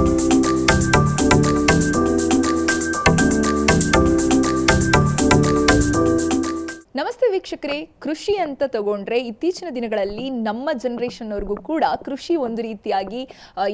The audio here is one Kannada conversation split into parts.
ನಮಸ್ತೆ ವೀಕ್ಷಕರೇ ಕೃಷಿ ಅಂತ ತಗೊಂಡ್ರೆ ಇತ್ತೀಚಿನ ದಿನಗಳಲ್ಲಿ ನಮ್ಮ ಜನರೇಷನ್ನವ್ರಿಗೂ ಕೂಡ ಕೃಷಿ ಒಂದು ರೀತಿಯಾಗಿ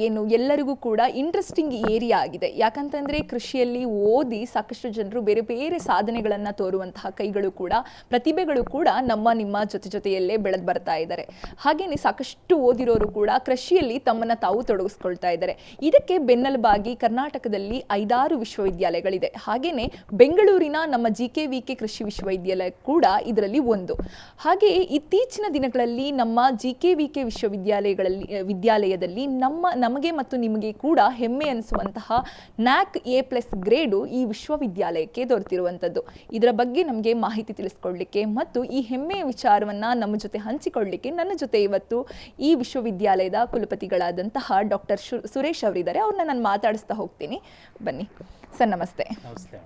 ಏನು ಎಲ್ಲರಿಗೂ ಕೂಡ ಇಂಟ್ರೆಸ್ಟಿಂಗ್ ಏರಿಯಾ ಆಗಿದೆ. ಯಾಕಂತಂದ್ರೆ ಕೃಷಿಯಲ್ಲಿ ಓದಿ ಸಾಕಷ್ಟು ಜನರು ಬೇರೆ ಬೇರೆ ಸಾಧನೆಗಳನ್ನು ತೋರುವಂತಹ ಕೈಗಳು ಕೂಡ, ಪ್ರತಿಭೆಗಳು ಕೂಡ ನಮ್ಮ, ನಿಮ್ಮ ಜೊತೆ ಜೊತೆಯಲ್ಲೇ ಬೆಳೆದು ಬರ್ತಾ ಇದ್ದಾರೆ. ಹಾಗೇನೆ ಸಾಕಷ್ಟು ಓದಿರೋರು ಕೂಡ ಕೃಷಿಯಲ್ಲಿ ತಮ್ಮನ್ನ ತಾವು ತೊಡಗಿಸ್ಕೊಳ್ತಾ ಇದ್ದಾರೆ. ಇದಕ್ಕೆ ಬೆನ್ನೆಲುಬಾಗಿ ಕರ್ನಾಟಕದಲ್ಲಿ ಐದಾರು ವಿಶ್ವವಿದ್ಯಾಲಯಗಳಿದೆ. ಹಾಗೇನೆ ಬೆಂಗಳೂರಿನ ನಮ್ಮ ಜಿ ಕೆ ವಿ ಕೆ ಕೃಷಿ ವಿಶ್ವವಿದ್ಯಾಲಯ ಕೂಡ ಇದರಲ್ಲಿ ಒಂದು. ಹಾಗೆ ಇತ್ತೀಚಿನ ದಿನಗಳಲ್ಲಿ ನಮ್ಮ ಜಿ ಕೆ ವಿ ಕೆ ವಿಶ್ವವಿದ್ಯಾಲಯಗಳಲ್ಲಿ ವಿದ್ಯಾಲಯದಲ್ಲಿ ನಮ್ಮ, ನಮಗೆ ಮತ್ತು ನಿಮಗೆ ಕೂಡ ಹೆಮ್ಮೆ ಅನಿಸುವಂತಹ ನ್ಯಾಕ್ ಎ ಪ್ಲಸ್ ಗ್ರೇಡು ಈ ವಿಶ್ವವಿದ್ಯಾಲಯಕ್ಕೆ ದೊರೆತಿರುವಂಥದ್ದು. ಇದರ ಬಗ್ಗೆ ನಮಗೆ ಮಾಹಿತಿ ತಿಳಿಸ್ಕೊಳ್ಳಿಕ್ಕೆ ಮತ್ತು ಈ ಹೆಮ್ಮೆಯ ವಿಚಾರವನ್ನು ನಮ್ಮ ಜೊತೆ ಹಂಚಿಕೊಳ್ಳಲಿಕ್ಕೆ ನನ್ನ ಜೊತೆ ಇವತ್ತು ಈ ವಿಶ್ವವಿದ್ಯಾಲಯದ ಕುಲಪತಿಗಳಾದಂತಹ ಡಾಕ್ಟರ್ ಸುರೇಶ್ ಅವರಿದ್ದಾರೆ. ಅವ್ರನ್ನ ನಾನು ಮಾತಾಡಿಸ್ತಾ ಹೋಗ್ತೀನಿ. ಬನ್ನಿ. ಸರ್ ನಮಸ್ತೆ.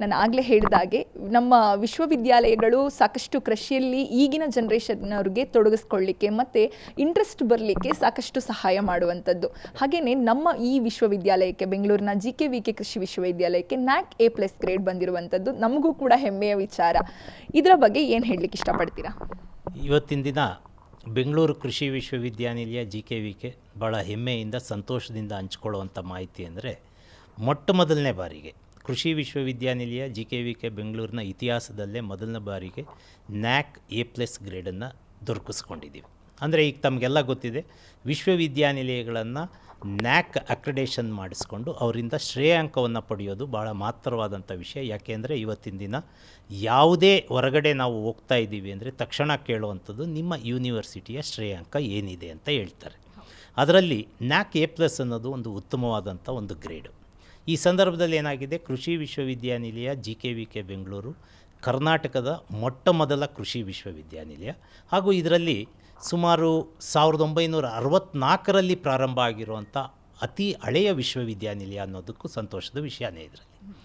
ನಾನು ಆಗಲೇ ಹೇಳಿದಾಗೆ ನಮ್ಮ ವಿಶ್ವವಿದ್ಯಾಲಯಗಳು ಸಾಕಷ್ಟು ಕೃಷಿಯಲ್ಲಿ ಈಗಿನ ಜನ್ರೇಷನ್ನವ್ರಿಗೆ ತೊಡಗಿಸ್ಕೊಳ್ಳಿಕ್ಕೆ ಮತ್ತು ಇಂಟ್ರೆಸ್ಟ್ ಬರಲಿಕ್ಕೆ ಸಾಕಷ್ಟು ಸಹಾಯ ಮಾಡುವಂಥದ್ದು. ಹಾಗೆಯೇ ನಮ್ಮ ಈ ವಿಶ್ವವಿದ್ಯಾಲಯಕ್ಕೆ ಬೆಂಗಳೂರಿನ ಜಿ ಕೆ ವಿ ಕೆ ಕೃಷಿ ವಿಶ್ವವಿದ್ಯಾಲಯಕ್ಕೆ ನ್ಯಾಕ್ ಎ ಪ್ಲಸ್ ಗ್ರೇಡ್ ಬಂದಿರುವಂಥದ್ದು ನಮಗೂ ಕೂಡ ಹೆಮ್ಮೆಯ ವಿಚಾರ. ಇದರ ಬಗ್ಗೆ ಏನು ಹೇಳಲಿಕ್ಕೆ ಇಷ್ಟಪಡ್ತೀರಾ? ಇವತ್ತಿನ ದಿನ ಬೆಂಗಳೂರು ಕೃಷಿ ವಿಶ್ವವಿದ್ಯಾನಿಲಯ ಜಿ ಕೆ ವಿ ಕೆ ಭಾಳ ಹೆಮ್ಮೆಯಿಂದ ಸಂತೋಷದಿಂದ ಹಂಚ್ಕೊಳ್ಳುವಂಥ ಮಾಹಿತಿ ಅಂದರೆ ಮೊಟ್ಟ ಮೊದಲನೇ ಬಾರಿಗೆ ಕೃಷಿ ವಿಶ್ವವಿದ್ಯಾನಿಲಯ ಜಿ ಕೆ ವಿ ಕೆ ಬೆಂಗಳೂರಿನ ಇತಿಹಾಸದಲ್ಲೇ ಮೊದಲನೇ ಬಾರಿಗೆ ನ್ಯಾಕ್ ಎ ಪ್ಲಸ್ ಗ್ರೇಡನ್ನು ದೊರಕಿಸ್ಕೊಂಡಿದ್ದೀವಿ. ಅಂದರೆ ಈಗ ತಮಗೆಲ್ಲ ಗೊತ್ತಿದೆ, ವಿಶ್ವವಿದ್ಯಾನಿಲಯಗಳನ್ನು ನ್ಯಾಕ್ ಅಕ್ರಿಡೇಷನ್ ಮಾಡಿಸ್ಕೊಂಡು ಅವರಿಂದ ಶ್ರೇಯಾಂಕವನ್ನು ಪಡೆಯೋದು ಭಾಳ ಮಾತ್ರವಾದಂಥ ವಿಷಯ. ಯಾಕೆಂದರೆ ಇವತ್ತಿನ ದಿನ ಯಾವುದೇ ಹೊರಗಡೆ ನಾವು ಹೋಗ್ತಾ ಇದ್ದೀವಿ ಅಂದರೆ ತಕ್ಷಣ ಕೇಳುವಂಥದ್ದು ನಿಮ್ಮ ಯೂನಿವರ್ಸಿಟಿಯ ಶ್ರೇಯಾಂಕ ಏನಿದೆ ಅಂತ ಹೇಳ್ತಾರೆ. ಅದರಲ್ಲಿ ನ್ಯಾಕ್ ಎ ಪ್ಲಸ್ ಅನ್ನೋದು ಒಂದು ಉತ್ತಮವಾದಂಥ ಒಂದು ಗ್ರೇಡು. ಈ ಸಂದರ್ಭದಲ್ಲಿ ಏನಾಗಿದೆ? ಕೃಷಿ ವಿಶ್ವವಿದ್ಯಾನಿಲಯ G K V K Bengaluru, ಕರ್ನಾಟಕದ ಮೊಟ್ಟ ಮೊದಲ ಕೃಷಿ ವಿಶ್ವವಿದ್ಯಾನಿಲಯ. ಹಾಗೂ ಇದರಲ್ಲಿ ಸುಮಾರು ಸಾವಿರದ ಒಂಬೈನೂರ ಅರವತ್ತ್ನಾಲ್ಕರಲ್ಲಿ ಪ್ರಾರಂಭ ಆಗಿರುವಂಥ ಅತಿ ಹಳೆಯ ವಿಶ್ವವಿದ್ಯಾನಿಲಯ ಅನ್ನೋದಕ್ಕೂ ಸಂತೋಷದ ವಿಷಯನೇ ಇದರಲ್ಲಿ.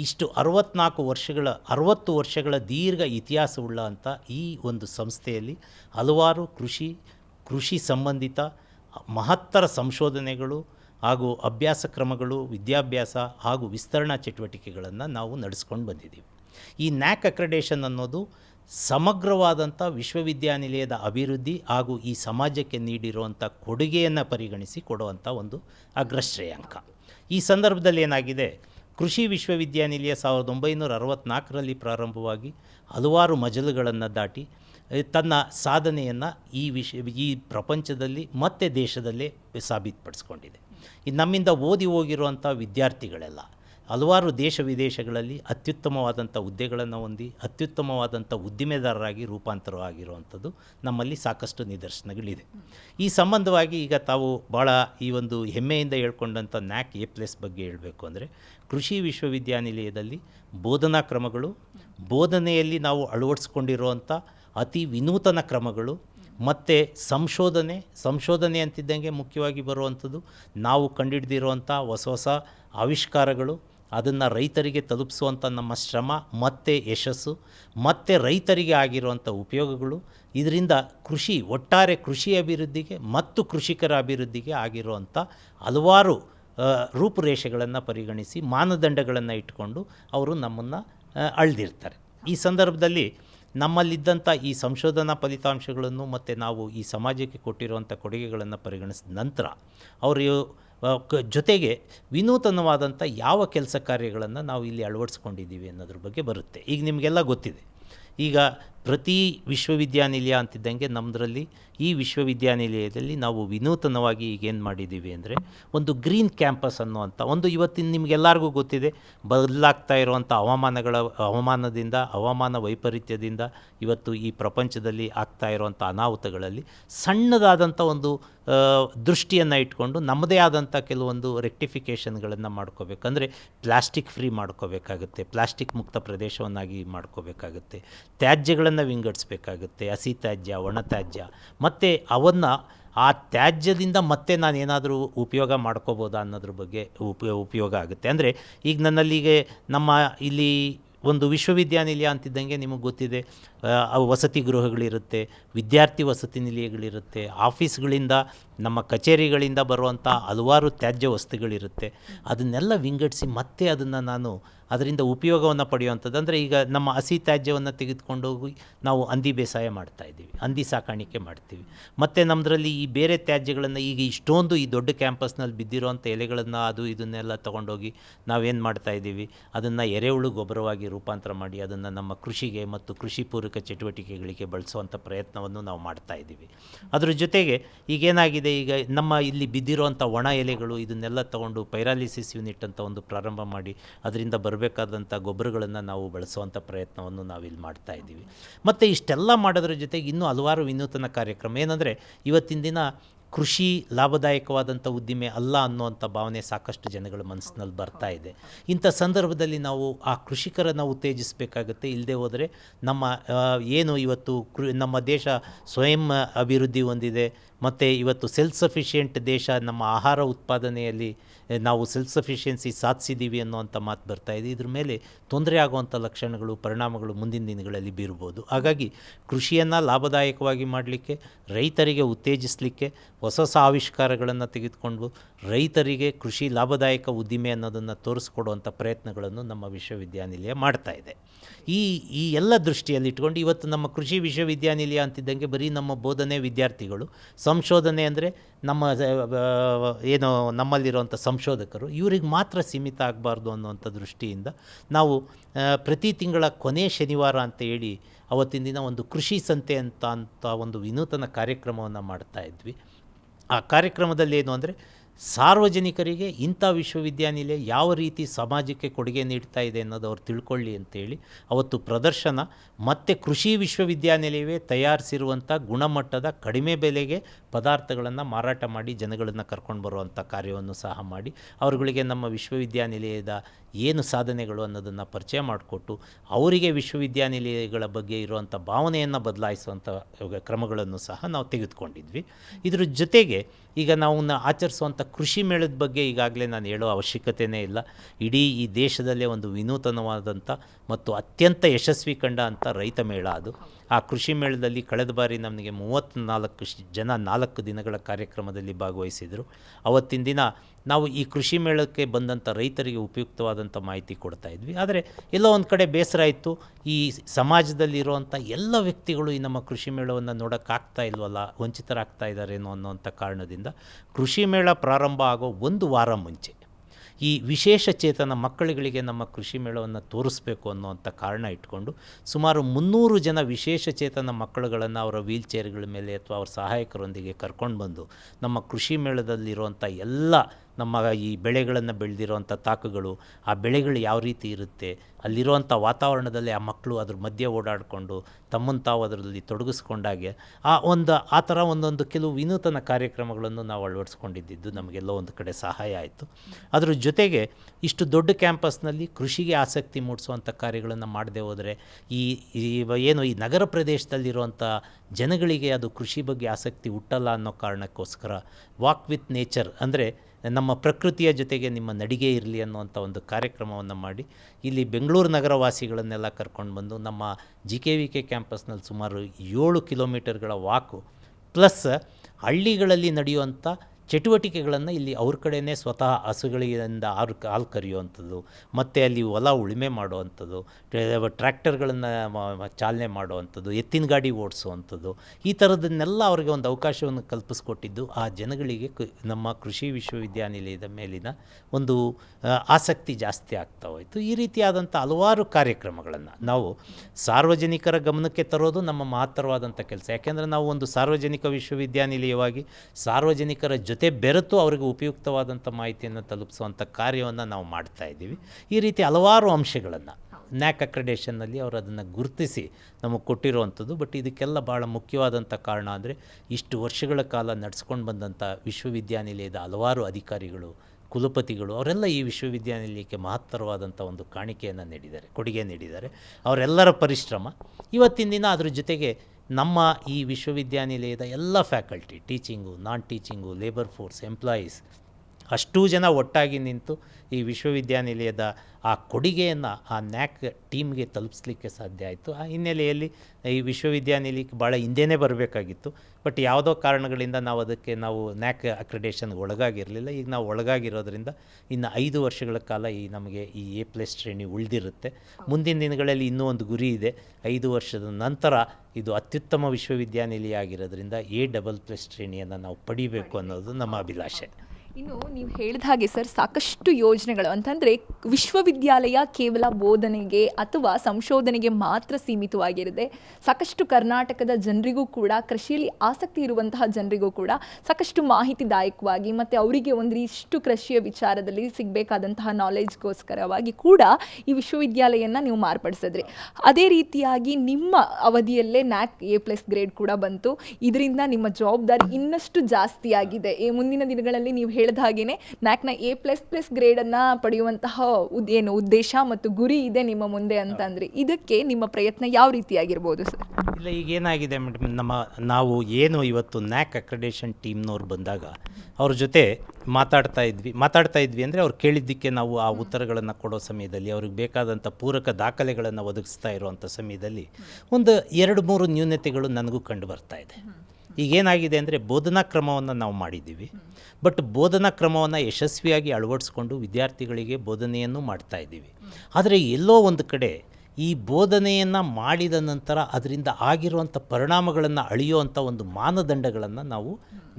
ಇಷ್ಟು ಅರವತ್ನಾಲ್ಕು ವರ್ಷಗಳ, ಅರವತ್ತು ವರ್ಷಗಳ ದೀರ್ಘ ಇತಿಹಾಸವುಳ್ಳ ಅಂಥ ಈ ಒಂದು ಸಂಸ್ಥೆಯಲ್ಲಿ ಹಲವಾರು ಕೃಷಿ ಕೃಷಿ ಸಂಬಂಧಿತ ಮಹತ್ತರ ಸಂಶೋಧನೆಗಳು ಹಾಗೂ ಅಭ್ಯಾಸ ಕ್ರಮಗಳು, ವಿದ್ಯಾಭ್ಯಾಸ ಹಾಗೂ ವಿಸ್ತರಣಾ ಚಟುವಟಿಕೆಗಳನ್ನು ನಾವು ನಡೆಸ್ಕೊಂಡು ಬಂದಿದ್ದೀವಿ ಈ ನ್ಯಾಕ್ ಅಕ್ರೆಡೇಷನ್ ಅನ್ನೋದು ಸಮಗ್ರವಾದಂಥ ವಿಶ್ವವಿದ್ಯಾನಿಲಯದ ಅಭಿವೃದ್ಧಿ ಹಾಗೂ ಈ ಸಮಾಜಕ್ಕೆ ನೀಡಿರುವಂಥ ಕೊಡುಗೆಯನ್ನು ಪರಿಗಣಿಸಿ ಕೊಡುವಂಥ ಒಂದು ಅಗ್ರಶ್ರೇಯಾಂಕ. ಈ ಸಂದರ್ಭದಲ್ಲಿ ಏನಾಗಿದೆ? ಕೃಷಿ ವಿಶ್ವವಿದ್ಯಾನಿಲಯ ಸಾವಿರದ ಒಂಬೈನೂರ ಅರವತ್ತ್ನಾಲ್ಕರಲ್ಲಿ ಪ್ರಾರಂಭವಾಗಿ ಹಲವಾರು ಮಜಲುಗಳನ್ನು ದಾಟಿ ತನ್ನ ಸಾಧನೆಯನ್ನು ಈ ವಿಷ ಈ ಪ್ರಪಂಚದಲ್ಲಿ ಮತ್ತೆ ದೇಶದಲ್ಲೇ ಸಾಬೀತುಪಡಿಸ್ಕೊಂಡಿದೆ. ಇದು ನಮ್ಮಿಂದ ಓದಿ ಹೋಗಿರುವಂಥ ವಿದ್ಯಾರ್ಥಿಗಳೆಲ್ಲ, ಹಲವಾರು ದೇಶ ವಿದೇಶಗಳಲ್ಲಿ ಅತ್ಯುತ್ತಮವಾದಂಥ ಹುದ್ದೆಗಳನ್ನು ಹೊಂದಿ, ಅತ್ಯುತ್ತಮವಾದಂಥ ಉದ್ದಿಮೆದಾರರಾಗಿ ರೂಪಾಂತರವಾಗಿರುವಂಥದ್ದು ನಮ್ಮಲ್ಲಿ ಸಾಕಷ್ಟು ನಿದರ್ಶನಗಳಿದೆ. ಈ ಸಂಬಂಧವಾಗಿ ಈಗ ತಾವು ಭಾಳ ಈ ಒಂದು ಹೆಮ್ಮೆಯಿಂದ ಹೇಳ್ಕೊಂಡಂಥ ನ್ಯಾಕ್ ಎ ಪ್ಲಸ್ ಬಗ್ಗೆ ಹೇಳಬೇಕು ಅಂದರೆ, ಕೃಷಿ ವಿಶ್ವವಿದ್ಯಾನಿಲಯದಲ್ಲಿ ಬೋಧನಾ ಕ್ರಮಗಳು, ಬೋಧನೆಯಲ್ಲಿ ನಾವು ಅಳವಡಿಸ್ಕೊಂಡಿರುವಂಥ ಅತಿ ವಿನೂತನ ಕ್ರಮಗಳು ಮತ್ತು ಸಂಶೋಧನೆ ಸಂಶೋಧನೆ ಅಂತಿದ್ದಂಗೆ ಮುಖ್ಯವಾಗಿ ಬರುವಂಥದ್ದು ನಾವು ಕಂಡುಹಿಡ್ದಿರುವಂಥ ಹೊಸ ಹೊಸ ಆವಿಷ್ಕಾರಗಳು, ಅದನ್ನು ರೈತರಿಗೆ ತಲುಪಿಸುವಂಥ ನಮ್ಮ ಶ್ರಮ, ಮತ್ತು ಯಶಸ್ಸು, ಮತ್ತು ರೈತರಿಗೆ ಆಗಿರುವಂಥ ಉಪಯೋಗಗಳು, ಇದರಿಂದ ಕೃಷಿ, ಒಟ್ಟಾರೆ ಕೃಷಿ ಅಭಿವೃದ್ಧಿಗೆ ಮತ್ತು ಕೃಷಿಕರ ಅಭಿವೃದ್ಧಿಗೆ ಆಗಿರುವಂಥ ಹಲವಾರು ರೂಪುರೇಷೆಗಳನ್ನು ಪರಿಗಣಿಸಿ ಮಾನದಂಡಗಳನ್ನು ಇಟ್ಕೊಂಡು ಅವರು ನಮ್ಮನ್ನು ಅಳ್ದಿರ್ತಾರೆ. ಈ ಸಂದರ್ಭದಲ್ಲಿ ನಮ್ಮಲ್ಲಿದ್ದಂಥ ಈ ಸಂಶೋಧನಾ ಫಲಿತಾಂಶಗಳನ್ನು ಮತ್ತು ನಾವು ಈ ಸಮಾಜಕ್ಕೆ ಕೊಟ್ಟಿರುವಂಥ ಕೊಡುಗೆಗಳನ್ನು ಪರಿಗಣಿಸಿದ ನಂತರ ಅವರು ಕ ಜೊತೆಗೆ ವಿನೂತನವಾದಂಥ ಯಾವ ಕೆಲಸ ಕಾರ್ಯಗಳನ್ನು ನಾವು ಇಲ್ಲಿ ಅಳವಡಿಸ್ಕೊಂಡಿದ್ದೀವಿ ಅನ್ನೋದ್ರ ಬಗ್ಗೆ ಬರುತ್ತೆ. ಈಗ ನಿಮಗೆಲ್ಲ ಗೊತ್ತಿದೆ. ಈಗ ಪ್ರತಿ ವಿಶ್ವವಿದ್ಯಾನಿಲಯ ಅಂತಿದ್ದಂಗೆ ನಮ್ಮದರಲ್ಲಿ ಈ ವಿಶ್ವವಿದ್ಯಾನಿಲಯದಲ್ಲಿ ನಾವು ವಿನೂತನವಾಗಿ ಈಗೇನು ಮಾಡಿದ್ದೀವಿ ಅಂದರೆ ಒಂದು ಗ್ರೀನ್ ಕ್ಯಾಂಪಸ್ ಅನ್ನುವಂಥ ಒಂದು ಇವತ್ತಿನ ನಿಮಗೆಲ್ಲರಿಗೂ ಗೊತ್ತಿದೆ, ಬದಲಾಗ್ತಾ ಇರುವಂಥ ಹವಾಮಾನಗಳ, ಹವಾಮಾನದಿಂದ, ಹವಾಮಾನ ವೈಪರೀತ್ಯದಿಂದ ಇವತ್ತು ಈ ಪ್ರಪಂಚದಲ್ಲಿ ಆಗ್ತಾ ಇರುವಂಥ ಅನಾಹುತಗಳಲ್ಲಿ ಸಣ್ಣದಾದಂಥ ಒಂದು ದೃಷ್ಟಿಯನ್ನು ಇಟ್ಕೊಂಡು ನಮ್ಮದೇ ಆದಂಥ ಕೆಲವೊಂದು ರೆಕ್ಟಿಫಿಕೇಷನ್ಗಳನ್ನು ಮಾಡ್ಕೋಬೇಕಂದ್ರೆ ಪ್ಲಾಸ್ಟಿಕ್ ಫ್ರೀ ಮಾಡ್ಕೋಬೇಕಾಗುತ್ತೆ, ಪ್ಲಾಸ್ಟಿಕ್ ಮುಕ್ತ ಪ್ರದೇಶವನ್ನಾಗಿ ಮಾಡ್ಕೋಬೇಕಾಗುತ್ತೆ. ತ್ಯಾಜ್ಯಗಳನ್ನು ವಿಂಗಡಿಸ್ಬೇಕಾಗುತ್ತೆ, ಹಸಿ ತ್ಯಾಜ್ಯ, ಒಣ ತ್ಯಾಜ್ಯ. ಮತ್ತು ಅವನ್ನು ಆ ತ್ಯಾಜ್ಯದಿಂದ ಮತ್ತೆ ನಾನು ಏನಾದರೂ ಉಪಯೋಗ ಮಾಡ್ಕೋಬೋದಾ ಅನ್ನೋದ್ರ ಬಗ್ಗೆ ಉಪಯೋ ಉಪಯೋಗ ಆಗುತ್ತೆ. ಅಂದರೆ ಈಗ ನನ್ನಲ್ಲಿಗೆ ನಮ್ಮ ಇಲ್ಲಿ ಒಂದು ವಿಶ್ವವಿದ್ಯಾನಿಲಯ ಅಂತಿದ್ದಂಗೆ ನಿಮಗೆ ಗೊತ್ತಿದೆ. ವಸತಿ ಗೃಹಗಳಿರುತ್ತೆ, ವಿದ್ಯಾರ್ಥಿ ವಸತಿ ನಿಲಯಗಳಿರುತ್ತೆ, ಆಫೀಸ್ಗಳಿಂದ ನಮ್ಮ ಕಚೇರಿಗಳಿಂದ ಬರುವಂಥ ಹಲವಾರು ತ್ಯಾಜ್ಯ ವಸ್ತುಗಳಿರುತ್ತೆ. ಅದನ್ನೆಲ್ಲ ವಿಂಗಡಿಸಿ ಮತ್ತೆ ಅದನ್ನು ನಾನು ಅದರಿಂದ ಉಪಯೋಗವನ್ನು ಪಡೆಯುವಂಥದ್ದು. ಅಂದರೆ ಈಗ ನಮ್ಮ ಹಸಿ ತ್ಯಾಜ್ಯವನ್ನು ತೆಗೆದುಕೊಂಡು ಹೋಗಿ ನಾವು ಹಂದಿ ಬೇಸಾಯ ಮಾಡ್ತಾಯಿದ್ದೀವಿ ಹಂದಿ ಸಾಕಾಣಿಕೆ ಮಾಡ್ತೀವಿ. ಮತ್ತು ನಮ್ಮದ್ರಲ್ಲಿ ಈ ಬೇರೆ ತ್ಯಾಜ್ಯಗಳನ್ನು ಈಗ ಇಷ್ಟೊಂದು ಈ ದೊಡ್ಡ ಕ್ಯಾಂಪಸ್ನಲ್ಲಿ ಬಿದ್ದಿರೋಂಥ ಎಲೆಗಳನ್ನು ಅದು ಇದನ್ನೆಲ್ಲ ತೊಗೊಂಡೋಗಿ ನಾವೇನು ಮಾಡ್ತಾಯಿದ್ದೀವಿ ಅದನ್ನು ಎರೆಹುಳು ಗೊಬ್ಬರವಾಗಿ ರೂಪಾಂತರ ಮಾಡಿ ಅದನ್ನು ನಮ್ಮ ಕೃಷಿಗೆ ಮತ್ತು ಕೃಷಿ ಪೂರಕ ಚಟುವಟಿಕೆಗಳಿಗೆ ಬಳಸುವಂಥ ಪ್ರಯತ್ನವನ್ನು ನಾವು ಮಾಡ್ತಾ ಇದ್ದೀವಿ. ಅದ್ರ ಜೊತೆಗೆ ಈಗೇನಾಗಿದೆ, ಈಗ ನಮ್ಮ ಇಲ್ಲಿ ಬಿದ್ದಿರುವಂಥ ಒಣ ಎಲೆಗಳು ಇದನ್ನೆಲ್ಲ ತಗೊಂಡು ಪೈರಾಲಿಸಿಸ್ ಯೂನಿಟ್ ಅಂತ ಒಂದು ಪ್ರಾರಂಭ ಮಾಡಿ ಅದರಿಂದ ಬರಬೇಕಾದಂಥ ಗೊಬ್ಬರಗಳನ್ನು ನಾವು ಬಳಸುವಂಥ ಪ್ರಯತ್ನವನ್ನು ನಾವಿಲ್ಲಿ ಮಾಡ್ತಾ ಇದ್ದೀವಿ. ಮತ್ತು ಇಷ್ಟೆಲ್ಲ ಮಾಡೋದ್ರ ಜೊತೆಗೆ ಇನ್ನೂ ಹಲವಾರು ವಿನೂತನ ಕಾರ್ಯಕ್ರಮ. ಏನಂದರೆ, ಇವತ್ತಿನ ದಿನ ಕೃಷಿ ಲಾಭದಾಯಕವಾದಂಥ ಉದ್ದಿಮೆ ಅಲ್ಲ ಅನ್ನುವಂಥ ಭಾವನೆ ಸಾಕಷ್ಟು ಜನಗಳ ಮನಸ್ಸಿನಲ್ಲಿ ಬರ್ತಾ ಇದೆ. ಇಂಥ ಸಂದರ್ಭದಲ್ಲಿ ನಾವು ಆ ಕೃಷಿಕರನ್ನು ಉತ್ತೇಜಿಸಬೇಕಾಗುತ್ತೆ. ಇಲ್ಲದೆ ಹೋದರೆ ನಮ್ಮ ಏನು ಇವತ್ತು ಕೃ, ನಮ್ಮ ದೇಶ ಸ್ವಯಂ ಅಭಿವೃದ್ಧಿ ಹೊಂದಿದೆ. ಮತ್ತು ಇವತ್ತು ಸೆಲ್ಫ್ ಸಫಿಷಿಯೆಂಟ್ ದೇಶ ನಮ್ಮ ಆಹಾರ ಉತ್ಪಾದನೆಯಲ್ಲಿ ನಾವು ಸೆಲ್ಫ್ ಸಫಿಷಿಯನ್ಸಿ ಸಾಧಿಸಿದ್ದೀವಿ ಅನ್ನೋವಂಥ ಮಾತು ಬರ್ತಾ ಇದೆ. ಇದ್ರ ಮೇಲೆ ತೊಂದರೆ ಆಗುವಂಥ ಲಕ್ಷಣಗಳು, ಪರಿಣಾಮಗಳು ಮುಂದಿನ ದಿನಗಳಲ್ಲಿ ಬೀರ್ಬೋದು. ಹಾಗಾಗಿ ಕೃಷಿಯನ್ನು ಲಾಭದಾಯಕವಾಗಿ ಮಾಡಲಿಕ್ಕೆ, ರೈತರಿಗೆ ಉತ್ತೇಜಿಸಲಿಕ್ಕೆ ಹೊಸ ಹೊಸ ಆವಿಷ್ಕಾರಗಳನ್ನು ತೆಗೆದುಕೊಂಡು ರೈತರಿಗೆ ಕೃಷಿ ಲಾಭದಾಯಕ ಉದ್ದಿಮೆ ಅನ್ನೋದನ್ನು ತೋರಿಸ್ಕೊಡುವಂಥ ಪ್ರಯತ್ನಗಳನ್ನು ನಮ್ಮ ವಿಶ್ವವಿದ್ಯಾನಿಲಯ ಮಾಡ್ತಾ ಇದೆ. ಈ ಈ ಎಲ್ಲ ದೃಷ್ಟಿಯಲ್ಲಿ ಇಟ್ಕೊಂಡು ಇವತ್ತು ನಮ್ಮ ಕೃಷಿ ವಿಶ್ವವಿದ್ಯಾನಿಲಯ ಅಂತಿದ್ದಂಗೆ ಬರೀ ನಮ್ಮ ಬೋಧನೆ ವಿದ್ಯಾರ್ಥಿಗಳು. ಸಂಶೋಧನೆ ಅಂದರೆ ನಮ್ಮ ಏನು ನಮ್ಮಲ್ಲಿರುವಂಥ ಸಂಶೋಧಕರು, ಇವ್ರಿಗೆ ಮಾತ್ರ ಸೀಮಿತ ಆಗಬಾರ್ದು ಅನ್ನುವಂಥ ದೃಷ್ಟಿಯಿಂದ ನಾವು ಪ್ರತಿ ತಿಂಗಳ ಕೊನೆ ಶನಿವಾರ ಅಂತ ಹೇಳಿ ಅವತ್ತಿನ ದಿನ ಒಂದು ಕೃಷಿ ಸಂತೆ ಅಂತ ಅಂತ ಒಂದು ವಿನೂತನ ಕಾರ್ಯಕ್ರಮವನ್ನು ಮಾಡ್ತಾ ಇದ್ವಿ. ಆ ಕಾರ್ಯಕ್ರಮದಲ್ಲಿ ಏನು ಅಂದರೆ ಸಾರ್ವಜನಿಕರಿಗೆ ಇಂಥ ವಿಶ್ವವಿದ್ಯಾನಿಲಯ ಯಾವ ರೀತಿ ಸಮಾಜಕ್ಕೆ ಕೊಡುಗೆ ನೀಡ್ತಾ ಇದೆ ಅನ್ನೋದು ಅವ್ರು ತಿಳ್ಕೊಳ್ಳಿ ಅಂತೇಳಿ ಅವತ್ತು ಪ್ರದರ್ಶನ, ಮತ್ತು ಕೃಷಿ ವಿಶ್ವವಿದ್ಯಾನಿಲಯವೇ ತಯಾರಿಸಿರುವಂಥ ಗುಣಮಟ್ಟದ ಕಡಿಮೆ ಬೆಲೆಗೆ ಪದಾರ್ಥಗಳನ್ನು ಮಾರಾಟ ಮಾಡಿ ಜನಗಳನ್ನು ಕರ್ಕೊಂಡು ಬರುವಂಥ ಕಾರ್ಯವನ್ನು ಸಹ ಮಾಡಿ, ಅವರುಗಳಿಗೆ ನಮ್ಮ ವಿಶ್ವವಿದ್ಯಾನಿಲಯದ ಏನು ಸಾಧನೆಗಳು ಅನ್ನೋದನ್ನು ಪರಿಚಯ ಮಾಡಿಕೊಟ್ಟು, ಅವರಿಗೆ ವಿಶ್ವವಿದ್ಯಾನಿಲಯಗಳ ಬಗ್ಗೆ ಇರುವಂಥ ಭಾವನೆಯನ್ನು ಬದಲಾಯಿಸುವಂಥ ಕ್ರಮಗಳನ್ನು ಸಹ ನಾವು ತೆಗೆದುಕೊಂಡಿದ್ವಿ. ಇದರ ಜೊತೆಗೆ ಈಗ ನಾವು ಆಚರಿಸುವಂಥ ಕೃಷಿ ಮೇಳದ ಬಗ್ಗೆ ಈಗಾಗಲೇ ನಾನು ಹೇಳೋ ಅವಶ್ಯಕತೆಯೇ ಇಲ್ಲ. ಇಡೀ ಈ ದೇಶದಲ್ಲೇ ಒಂದು ವಿನೂತನವಾದಂಥ ಮತ್ತು ಅತ್ಯಂತ ಯಶಸ್ವಿ ಕಂಡ ಅಂಥ ರೈತ ಮೇಳ ಅದು. ಆ ಕೃಷಿ ಮೇಳದಲ್ಲಿ ಕಳೆದ ಬಾರಿ ನಮಗೆ ಮೂವತ್ತ್ನಾಲ್ಕು ಜನ ನಾಲ್ಕು ದಿನಗಳ ಕಾರ್ಯಕ್ರಮದಲ್ಲಿ ಭಾಗವಹಿಸಿದರು. ಅವತ್ತಿನ ದಿನ ನಾವು ಈ ಕೃಷಿ ಮೇಳಕ್ಕೆ ಬಂದಂಥ ರೈತರಿಗೆ ಉಪಯುಕ್ತವಾದಂಥ ಮಾಹಿತಿ ಕೊಡ್ತಾ ಇದ್ವಿ. ಆದರೆ ಎಲ್ಲೋ ಒಂದು ಕಡೆ ಬೇಸರ ಇತ್ತು. ಈ ಸಮಾಜದಲ್ಲಿರುವಂಥ ಎಲ್ಲ ವ್ಯಕ್ತಿಗಳು ಈ ನಮ್ಮ ಕೃಷಿ ಮೇಳವನ್ನು ನೋಡೋಕ್ಕಾಗ್ತಾ ಇಲ್ವಲ್ಲ, ವಂಚಿತರಾಗ್ತಾ ಇದ್ದಾರೇನೋ ಅನ್ನೋವಂಥ ಕಾರಣದಿಂದ ಕೃಷಿ ಮೇಳ ಪ್ರಾರಂಭ ಆಗೋ ಒಂದು ವಾರ ಮುಂಚೆ ಈ ವಿಶೇಷ ಚೇತನ ಮಕ್ಕಳುಗಳಿಗೆ ನಮ್ಮ ಕೃಷಿ ಮೇಳವನ್ನು ತೋರಿಸ್ಬೇಕು ಅನ್ನೋವಂಥ ಕಾರಣ ಇಟ್ಕೊಂಡು ಸುಮಾರು ಮುನ್ನೂರು ಜನ ವಿಶೇಷ ಚೇತನ ಮಕ್ಕಳುಗಳನ್ನು ಅವರ ವೀಲ್ ಚೇರ್ಗಳ ಮೇಲೆ ಅಥವಾ ಅವ್ರ ಸಹಾಯಕರೊಂದಿಗೆ ಕರ್ಕೊಂಡು ಬಂದು ನಮ್ಮ ಕೃಷಿ ಮೇಳದಲ್ಲಿರುವಂಥ ಎಲ್ಲ ನಮ್ಮ ಈ ಬೆಳೆಗಳನ್ನು ಬೆಳೆದಿರುವಂಥ ತಾಕುಗಳು, ಆ ಬೆಳೆಗಳು ಯಾವ ರೀತಿ ಇರುತ್ತೆ ಅಲ್ಲಿರುವಂಥ ವಾತಾವರಣದಲ್ಲಿ ಆ ಮಕ್ಕಳು ಅದ್ರ ಮಧ್ಯೆ ಓಡಾಡಿಕೊಂಡು ತಮ್ಮನ್ನು ತಾವು ಅದರಲ್ಲಿ ತೊಡಗಿಸ್ಕೊಂಡಾಗೆ, ಆ ಒಂದು, ಆ ಥರ ಒಂದೊಂದು ಕೆಲವು ವಿನೂತನ ಕಾರ್ಯಕ್ರಮಗಳನ್ನು ನಾವು ಅಳವಡಿಸ್ಕೊಂಡಿದ್ದು ನಮಗೆಲ್ಲೋ ಒಂದು ಕಡೆ ಸಹಾಯ ಆಯಿತು. ಅದರ ಜೊತೆಗೆ ಇಷ್ಟು ದೊಡ್ಡ ಕ್ಯಾಂಪಸ್ನಲ್ಲಿ ಕೃಷಿಗೆ ಆಸಕ್ತಿ ಮೂಡಿಸುವಂಥ ಕಾರ್ಯಗಳನ್ನು ಮಾಡದೆ ಹೋದರೆ, ಈ ಏನು ಈ ನಗರ ಪ್ರದೇಶದಲ್ಲಿರುವಂಥ ಜನಗಳಿಗೆ ಅದು ಕೃಷಿ ಬಗ್ಗೆ ಆಸಕ್ತಿ ಹುಟ್ಟಲ್ಲ ಅನ್ನೋ ಕಾರಣಕ್ಕೋಸ್ಕರ, ವಾಕ್ ವಿತ್ ನೇಚರ್ ಅಂದರೆ ನಮ್ಮ ಪ್ರಕೃತಿಯ ಜೊತೆಗೆ ನಿಮ್ಮ ನಡಿಗೆ ಇರಲಿ ಅನ್ನುವಂಥ ಒಂದು ಕಾರ್ಯಕ್ರಮವನ್ನು ಮಾಡಿ ಇಲ್ಲಿ ಬೆಂಗಳೂರು ನಗರವಾಸಿಗಳನ್ನೆಲ್ಲ ಕರ್ಕೊಂಡು ಬಂದು ನಮ್ಮ ಜಿ ಕೆ ವಿ ಕೆ ಕ್ಯಾಂಪಸ್ನಲ್ಲಿ ಸುಮಾರು ಏಳು ಕಿಲೋಮೀಟರ್ಗಳ ವಾಕು, ಪ್ಲಸ್ ಹಳ್ಳಿಗಳಲ್ಲಿ ನಡೆಯುವಂಥ ಚಟುವಟಿಕೆಗಳನ್ನು ಇಲ್ಲಿ ಅವ್ರ ಕಡೆಯೇ ಸ್ವತಃ ಹಸುಗಳಿಂದ ಆರು ಹಾಲು ಕರೆಯುವಂಥದ್ದು, ಮತ್ತು ಅಲ್ಲಿ ಹೊಲ ಉಳುಮೆ ಮಾಡುವಂಥದ್ದು ಟ್ರ್ಯಾಕ್ಟರ್ಗಳನ್ನು ಚಾಲನೆ ಮಾಡುವಂಥದ್ದು, ಎತ್ತಿನ ಗಾಡಿ ಓಡಿಸುವಂಥದ್ದು, ಈ ಥರದನ್ನೆಲ್ಲ ಅವರಿಗೆ ಒಂದು ಅವಕಾಶವನ್ನು ಕಲ್ಪಿಸ್ಕೊಟ್ಟಿದ್ದು ಆ ಜನಗಳಿಗೆ ನಮ್ಮ ಕೃಷಿ ವಿಶ್ವವಿದ್ಯಾನಿಲಯದ ಮೇಲಿನ ಒಂದು ಆಸಕ್ತಿ ಜಾಸ್ತಿ ಆಗ್ತಾ ಹೋಯಿತು. ಈ ರೀತಿಯಾದಂಥ ಹಲವಾರು ಕಾರ್ಯಕ್ರಮಗಳನ್ನು ನಾವು ಸಾರ್ವಜನಿಕರ ಗಮನಕ್ಕೆ ತರೋದು ನಮ್ಮ ಮಹತ್ತರವಾದಂಥ ಕೆಲಸ. ಯಾಕೆಂದರೆ ನಾವು ಒಂದು ಸಾರ್ವಜನಿಕ ವಿಶ್ವವಿದ್ಯಾನಿಲಯವಾಗಿ ಸಾರ್ವಜನಿಕರ ಜೊತೆ ಬೆರೆತು ಅವರಿಗೆ ಉಪಯುಕ್ತವಾದಂಥ ಮಾಹಿತಿಯನ್ನು ತಲುಪಿಸುವಂಥ ಕಾರ್ಯವನ್ನು ನಾವು ಮಾಡ್ತಾ ಇದ್ದೀವಿ. ಈ ರೀತಿ ಹಲವಾರು ಅಂಶಗಳನ್ನು ನ್ಯಾಕ್ ಅಕ್ರೆಡೇಷನ್ನಲ್ಲಿ ಅವರು ಅದನ್ನು ಗುರುತಿಸಿ ನಮಗೆ ಕೊಟ್ಟಿರುವಂಥದ್ದು. ಬಟ್ ಇದಕ್ಕೆಲ್ಲ ಭಾಳ ಮುಖ್ಯವಾದಂಥ ಕಾರಣ ಅಂದರೆ ಇಷ್ಟು ವರ್ಷಗಳ ಕಾಲ ನಡೆಸ್ಕೊಂಡು ಬಂದಂಥ ವಿಶ್ವವಿದ್ಯಾನಿಲಯದ ಹಲವಾರು ಅಧಿಕಾರಿಗಳು, ಕುಲಪತಿಗಳು ಅವರೆಲ್ಲ ಈ ವಿಶ್ವವಿದ್ಯಾನಿಲಯಕ್ಕೆ ಮಹತ್ತರವಾದಂಥ ಒಂದು ಕಾಣಿಕೆಯನ್ನು ನೀಡಿದ್ದಾರೆ, ಕೊಡುಗೆ ನೀಡಿದ್ದಾರೆ. ಅವರೆಲ್ಲರ ಪರಿಶ್ರಮ. ಇವತ್ತಿನ ದಿನ ಅದರ ಜೊತೆಗೆ ನಮ್ಮ ಈ ವಿಶ್ವವಿದ್ಯಾನಿಲಯದ ಎಲ್ಲ faculty, teaching, non teaching, labour force, employees, ಅಷ್ಟೂ ಜನ ಒಟ್ಟಾಗಿ ನಿಂತು ಈ ವಿಶ್ವವಿದ್ಯಾನಿಲಯದ ಆ ಕೊಡುಗೆಯನ್ನು ಆ ನ್ಯಾಕ್ ಟೀಮ್ಗೆ ತಲುಪಿಸ್ಲಿಕ್ಕೆ ಸಾಧ್ಯ ಆಯಿತು. ಆ ಹಿನ್ನೆಲೆಯಲ್ಲಿ ಈ ವಿಶ್ವವಿದ್ಯಾನಿಲಯಕ್ಕೆ ಭಾಳ ಹಿಂದೆನೇ ಬರಬೇಕಾಗಿತ್ತು. ಬಟ್ ಯಾವುದೋ ಕಾರಣಗಳಿಂದ ನಾವು ಅದಕ್ಕೆ ನಾವು ನ್ಯಾಕ್ ಅಕ್ರಿಡೇಷನ್ಗೆ ಒಳಗಾಗಿರಲಿಲ್ಲ. ಈಗ ನಾವು ಒಳಗಾಗಿರೋದ್ರಿಂದ ಇನ್ನು ಐದು ವರ್ಷಗಳ ಕಾಲ ಈ ನಮಗೆ ಈ ಎ ಪ್ಲಸ್ ಶ್ರೇಣಿ ಉಳಿದಿರುತ್ತೆ. ಮುಂದಿನ ದಿನಗಳಲ್ಲಿ ಇನ್ನೂ ಒಂದು ಗುರಿ ಇದೆ. ಐದು ವರ್ಷದ ನಂತರ ಇದು ಅತ್ಯುತ್ತಮ ವಿಶ್ವವಿದ್ಯಾನಿಲಯ ಆಗಿರೋದ್ರಿಂದ ಎ ಡಬಲ್ ಪ್ಲಸ್ ಶ್ರೇಣಿಯನ್ನು ನಾವು ಪಡಿಬೇಕು ಅನ್ನೋದು ನಮ್ಮ ಅಭಿಲಾಷೆ. ಇನ್ನು ನೀವು ಹೇಳಿದ ಹಾಗೆ ಸರ್, ಸಾಕಷ್ಟು ಯೋಜನೆಗಳು, ಅಂತಂದರೆ ವಿಶ್ವವಿದ್ಯಾಲಯ ಕೇವಲ ಬೋಧನೆಗೆ ಅಥವಾ ಸಂಶೋಧನೆಗೆ ಮಾತ್ರ ಸೀಮಿತವಾಗಿರದೆ ಸಾಕಷ್ಟು ಕರ್ನಾಟಕದ ಜನರಿಗೂ ಕೂಡ, ಕೃಷಿಯಲ್ಲಿ ಆಸಕ್ತಿ ಇರುವಂತಹ ಜನರಿಗೂ ಕೂಡ ಸಾಕಷ್ಟು ಮಾಹಿತಿದಾಯಕವಾಗಿ ಮತ್ತು ಅವರಿಗೆ ಒಂದು ಇಷ್ಟು ಕೃಷಿಯ ವಿಚಾರದಲ್ಲಿ ಸಿಗಬೇಕಾದಂತಹ ನಾಲೆಜ್ಗೋಸ್ಕರವಾಗಿ ಕೂಡ ಈ ವಿಶ್ವವಿದ್ಯಾಲಯನ ನೀವು ಮಾರ್ಪಡಿಸಿದ್ರಿ. ಅದೇ ರೀತಿಯಾಗಿ ನಿಮ್ಮ ಅವಧಿಯಲ್ಲೇ ನ್ಯಾಕ್ ಎ ಪ್ಲಸ್ ಗ್ರೇಡ್ ಕೂಡ ಬಂತು. ಇದರಿಂದ ನಿಮ್ಮ ಜವಾಬ್ದಾರಿ ಇನ್ನಷ್ಟು ಜಾಸ್ತಿಯಾಗಿದೆ. ಈ ಮುಂದಿನ ದಿನಗಳಲ್ಲಿ ನೀವು ಹೇಳಿದ ಹಾಗೇನೆ ನ್ಯಾಕ್ನ ಎ ಪ್ಲಸ್ ಪ್ಲಸ್ ಗ್ರೇಡನ್ನು ಪಡೆಯುವಂತಹ ಉದ್ ಏನು ಉದ್ದೇಶ ಮತ್ತು ಗುರಿ ಇದೆ ನಿಮ್ಮ ಮುಂದೆ ಅಂತ ಅಂದರೆ ಇದಕ್ಕೆ ನಿಮ್ಮ ಪ್ರಯತ್ನ ಯಾವ ರೀತಿಯಾಗಿರ್ಬೋದು ಸರ್ ಇಲ್ಲ ಈಗ ಏನಾಗಿದೆ ಮೇಡಮ್ ನಮ್ಮ ನಾವು ಏನು ಇವತ್ತು ನ್ಯಾಕ್ ಅಕ್ರೆಡೇಷನ್ ಟೀಮ್ನವ್ರು ಬಂದಾಗ ಅವ್ರ ಜೊತೆ ಮಾತಾಡ್ತಾ ಇದ್ವಿ ಮಾತಾಡ್ತಾ ಇದ್ವಿ ಅಂದರೆ ಅವ್ರು ಕೇಳಿದ್ದಕ್ಕೆ ನಾವು ಆ ಉತ್ತರಗಳನ್ನು ಕೊಡೋ ಸಮಯದಲ್ಲಿ ಅವ್ರಿಗೆ ಬೇಕಾದಂಥ ಪೂರಕ ದಾಖಲೆಗಳನ್ನು ಒದಗಿಸ್ತಾ ಇರುವಂಥ ಸಮಯದಲ್ಲಿ ಒಂದು ಎರಡು ಮೂರು ನ್ಯೂನತೆಗಳು ನನಗೂ ಕಂಡು ಬರ್ತಾ ಇದೆ. ಈಗೇನಾಗಿದೆ ಅಂದರೆ ಬೋಧನಾ ಕ್ರಮವನ್ನು ನಾವು ಮಾಡಿದ್ದೀವಿ. ಬಟ್ ಬೋಧನಾ ಕ್ರಮವನ್ನು ಯಶಸ್ವಿಯಾಗಿ ಅಳವಡಿಸ್ಕೊಂಡು ವಿದ್ಯಾರ್ಥಿಗಳಿಗೆ ಬೋಧನೆಯನ್ನು ಮಾಡ್ತಾ ಇದ್ದೀವಿ. ಆದರೆ ಎಲ್ಲೋ ಒಂದು ಕಡೆ ಈ ಬೋಧನೆಯನ್ನು ಮಾಡಿದ ನಂತರ ಅದರಿಂದ ಆಗಿರುವಂಥ ಪರಿಣಾಮಗಳನ್ನು ಅಳೆಯುವಂಥ ಒಂದು ಮಾನದಂಡಗಳನ್ನು ನಾವು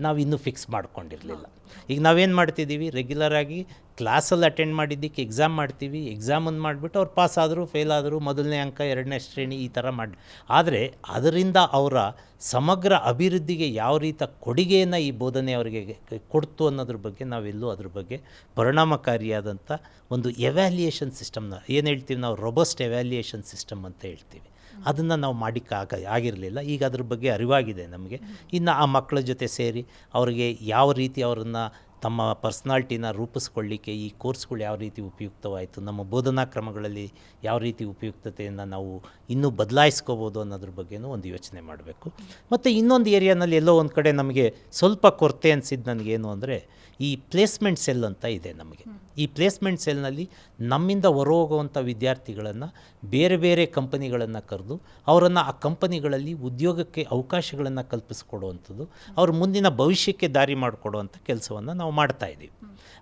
ನಾವು ಇನ್ನೂ ಫಿಕ್ಸ್ ಮಾಡ್ಕೊಂಡಿರಲಿಲ್ಲ. ಈಗ ನಾವೇನು ಮಾಡ್ತಿದ್ದೀವಿ? ರೆಗ್ಯುಲರಾಗಿ ಕ್ಲಾಸಲ್ಲಿ ಅಟೆಂಡ್ ಮಾಡಿದ್ದಕ್ಕೆ ಎಕ್ಸಾಮ್ ಮಾಡ್ತೀವಿ ಎಕ್ಸಾಮನ್ನು ಮಾಡಿಬಿಟ್ಟು ಅವ್ರು ಪಾಸ್ ಆದರೂ ಫೇಲ್ ಆದರೂ ಮೊದಲನೇ ಅಂಕ, ಎರಡನೇ ಶ್ರೇಣಿ ಈ ಥರ ಮಾಡಿ, ಆದರೆ ಅದರಿಂದ ಅವರ ಸಮಗ್ರ ಅಭಿವೃದ್ಧಿಗೆ ಯಾವ ರೀತಿ ಕೊಡುಗೆಯನ್ನು ಈ ಬೋಧನೆ ಅವರಿಗೆ ಕೊಡ್ತು ಅನ್ನೋದ್ರ ಬಗ್ಗೆ ನಾವೆಲ್ಲೂ ಅದ್ರ ಬಗ್ಗೆ ಪರಿಣಾಮಕಾರಿಯಾದಂಥ ಒಂದು ಎವ್ಯಾಲ್ಯೂಯೇಷನ್ ಸಿಸ್ಟಮ್ನ ಏನು ಹೇಳ್ತೀವಿ ನಾವು? ರೊಬಸ್ಟ್ ಎವ್ಯಾಲ್ಯೂಯೇಷನ್ ಸಿಸ್ಟಮ್ ಅಂತ ಹೇಳ್ತೀವಿ. ಅದನ್ನು ನಾವು ಮಾಡಿಕ್ಕೆ ಆಗ ಆಗಿರಲಿಲ್ಲ. ಈಗ ಅದ್ರ ಬಗ್ಗೆ ಅರಿವಾಗಿದೆ ನಮಗೆ. ಇನ್ನು ಆ ಮಕ್ಕಳ ಜೊತೆ ಸೇರಿ ಅವರಿಗೆ ಯಾವ ರೀತಿ ಅವರನ್ನು ತಮ್ಮ ಪರ್ಸ್ನಾಲ್ಟಿನ ರೂಪಿಸ್ಕೊಳ್ಳಿಕ್ಕೆ ಈ ಕೋರ್ಸ್ಗಳು ಯಾವ ರೀತಿ ಉಪಯುಕ್ತವಾಯಿತು, ನಮ್ಮ ಬೋಧನಾ ಕ್ರಮಗಳಲ್ಲಿ ಯಾವ ರೀತಿ ಉಪಯುಕ್ತತೆಯನ್ನು ನಾವು ಇನ್ನೂ ಬದಲಾಯಿಸ್ಕೋಬೋದು ಅನ್ನೋದ್ರ ಬಗ್ಗೆನೂ ಒಂದು ಯೋಚನೆ ಮಾಡಬೇಕು. ಮತ್ತು ಇನ್ನೊಂದು ಏರಿಯಾನಲ್ಲಿ ಎಲ್ಲೋ ಒಂದು ಕಡೆ ನಮಗೆ ಸ್ವಲ್ಪ ಕೊರತೆ ಅನಿಸಿದ್ದು ನನಗೇನು ಅಂದರೆ ಈ ಪ್ಲೇಸ್ಮೆಂಟ್ ಸೆಲ್ ಅಂತ ಇದೆ ನಮಗೆ. ಈ ಪ್ಲೇಸ್ಮೆಂಟ್ ಸೆಲ್ನಲ್ಲಿ ನಮ್ಮಿಂದ ಹೊರಹೋಗುವಂಥ ವಿದ್ಯಾರ್ಥಿಗಳನ್ನು ಬೇರೆ ಬೇರೆ ಕಂಪನಿಗಳನ್ನು ಕರೆದು ಅವರನ್ನು ಆ ಕಂಪನಿಗಳಲ್ಲಿ ಉದ್ಯೋಗಕ್ಕೆ ಅವಕಾಶಗಳನ್ನು ಕಲ್ಪಿಸಿಕೊಡುವಂಥದ್ದು, ಅವ್ರ ಮುಂದಿನ ಭವಿಷ್ಯಕ್ಕೆ ದಾರಿ ಮಾಡಿಕೊಡುವಂಥ ಕೆಲಸವನ್ನು ನಾವು ಮಾಡ್ತಾ ಇದ್ದೀವಿ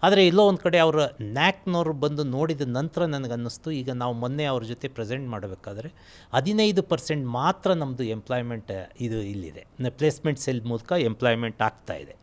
ಆದರೆ ಎಲ್ಲೋ ಒಂದು ಕಡೆ ಅವರ ನ್ಯಾಕ್ನವ್ರು ಬಂದು ನೋಡಿದ ನಂತರ ನನಗನ್ನಿಸ್ತು ಈಗ ನಾವು ಮೊನ್ನೆ ಅವ್ರ ಜೊತೆ ಪ್ರೆಸೆಂಟ್ ಮಾಡಬೇಕಾದ್ರೆ ಹದಿನೈದು ಪರ್ಸೆಂಟ್ ಮಾತ್ರ ನಮ್ಮದು ಎಂಪ್ಲಾಯ್ಮೆಂಟ್, ಇದು ಇಲ್ಲಿದೆ. ಪ್ಲೇಸ್ಮೆಂಟ್ ಸೆಲ್ ಮೂಲಕ ಎಂಪ್ಲಾಯ್ಮೆಂಟ್ ಆಗ್ತಾ ಇದೆ.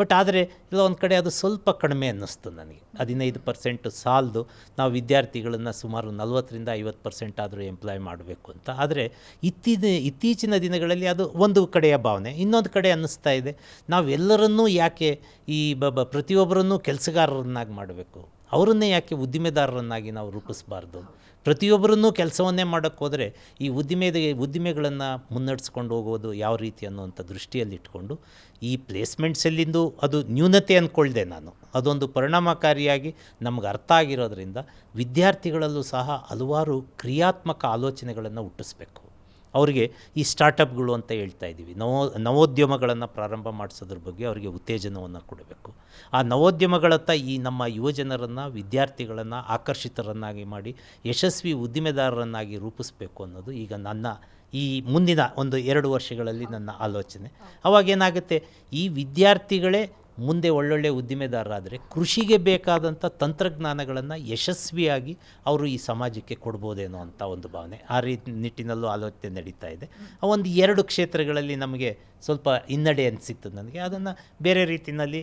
ಬಟ್ ಆದರೆ ಇಲ್ಲ ಒಂದು ಕಡೆ ಅದು ಸ್ವಲ್ಪ ಕಡಿಮೆ ಅನ್ನಿಸ್ತು ನನಗೆ. ಹದಿನೈದು ಪರ್ಸೆಂಟ್ ಸಾಲದು ನಾವು ವಿದ್ಯಾರ್ಥಿಗಳನ್ನು ಸುಮಾರು ನಲ್ವತ್ತರಿಂದ ಐವತ್ತು ಪರ್ಸೆಂಟ್ ಆದರೂ ಎಂಪ್ಲಾಯ್ ಮಾಡಬೇಕು ಅಂತ. ಆದರೆ ಇತ್ತೀಚಿನ ಇತ್ತೀಚಿನ ದಿನಗಳಲ್ಲಿ ಅದು ಒಂದು ಕಡೆಯ ಭಾವನೆ. ಇನ್ನೊಂದು ಕಡೆ ಅನ್ನಿಸ್ತಾ ಇದೆ. ನಾವೆಲ್ಲರನ್ನೂ ಯಾಕೆ ಈ ಬ, ಪ್ರತಿಯೊಬ್ಬರನ್ನೂ ಕೆಲಸಗಾರರನ್ನಾಗಿ ಮಾಡಬೇಕು? ಅವರನ್ನೇ ಯಾಕೆ ಉದ್ದಿಮೆದಾರರನ್ನಾಗಿ ನಾವು ರೂಪಿಸಬಾರ್ದು? ಪ್ರತಿಯೊಬ್ಬರನ್ನೂ ಕೆಲಸವನ್ನೇ ಮಾಡೋಕ್ಕೆ ಹೋದರೆ ಈ ಉದ್ದಿಮೆದ, ಉದ್ದಿಮೆಗಳನ್ನು ಮುನ್ನಡೆಸ್ಕೊಂಡು ಹೋಗೋದು ಯಾವ ರೀತಿ ಅನ್ನುವಂಥ ದೃಷ್ಟಿಯಲ್ಲಿ ಇಟ್ಕೊಂಡು ಈ ಪ್ಲೇಸ್ಮೆಂಟ್ಸಲ್ಲಿಂದು ಅದು ನ್ಯೂನತೆ ಅಂದ್ಕೊಳ್ದೆ ನಾನು. ಅದೊಂದು ಪರಿಣಾಮಕಾರಿಯಾಗಿ ನಮ್ಗೆ ಅರ್ಥ ಆಗಿರೋದ್ರಿಂದ ವಿದ್ಯಾರ್ಥಿಗಳಲ್ಲೂ ಸಹ ಹಲವಾರು ಕ್ರಿಯಾತ್ಮಕ ಆಲೋಚನೆಗಳನ್ನು ಹುಟ್ಟಿಸ್ಬೇಕು. ಅವರಿಗೆ ಈ ಸ್ಟಾರ್ಟಪ್ಗಳು ಅಂತ ಹೇಳ್ತಾ ಇದ್ದೀವಿ. ನವೋ, ನವೋದ್ಯಮಗಳನ್ನು ಪ್ರಾರಂಭ ಮಾಡಿಸೋದ್ರ ಬಗ್ಗೆ ಅವರಿಗೆ ಉತ್ತೇಜನವನ್ನು ಕೊಡಬೇಕು. ಆ ನವೋದ್ಯಮಗಳತ್ತ ಈ ನಮ್ಮ ಯುವಜನರನ್ನು, ವಿದ್ಯಾರ್ಥಿಗಳನ್ನು ಆಕರ್ಷಿತರನ್ನಾಗಿ ಮಾಡಿ, ಯಶಸ್ವಿ ಉದ್ದಿಮೆದಾರರನ್ನಾಗಿ ರೂಪಿಸಬೇಕು ಅನ್ನೋದು ಈಗ ನನ್ನ ಈ ಮುಂದಿನ ಒಂದು ಎರಡು ವರ್ಷಗಳಲ್ಲಿ ನನ್ನ ಆಲೋಚನೆ. ಅವಾಗೇನಾಗುತ್ತೆ? ಈ ವಿದ್ಯಾರ್ಥಿಗಳೇ ಮುಂದೆ ಒಳ್ಳೊಳ್ಳೆ ಉದ್ದಿಮೆದಾರರಾದರೆ ಕೃಷಿಗೆ ಬೇಕಾದಂಥ ತಂತ್ರಜ್ಞಾನಗಳನ್ನು ಯಶಸ್ವಿಯಾಗಿ ಅವರು ಈ ಸಮಾಜಕ್ಕೆ ಕೊಡ್ಬೋದೇನೋ ಅಂತ ಒಂದು ಭಾವನೆ. ಆ ರೀತಿ ನಿಟ್ಟಿನಲ್ಲೂ ಆಲೋಚನೆ ನಡೀತಾ ಇದೆ. ಒಂದು ಎರಡು ಕ್ಷೇತ್ರಗಳಲ್ಲಿ ನಮಗೆ ಸ್ವಲ್ಪ ಹಿನ್ನಡೆ ಅನಿಸಿತ್ತು ನನಗೆ. ಅದನ್ನು ಬೇರೆ ರೀತಿಯಲ್ಲಿ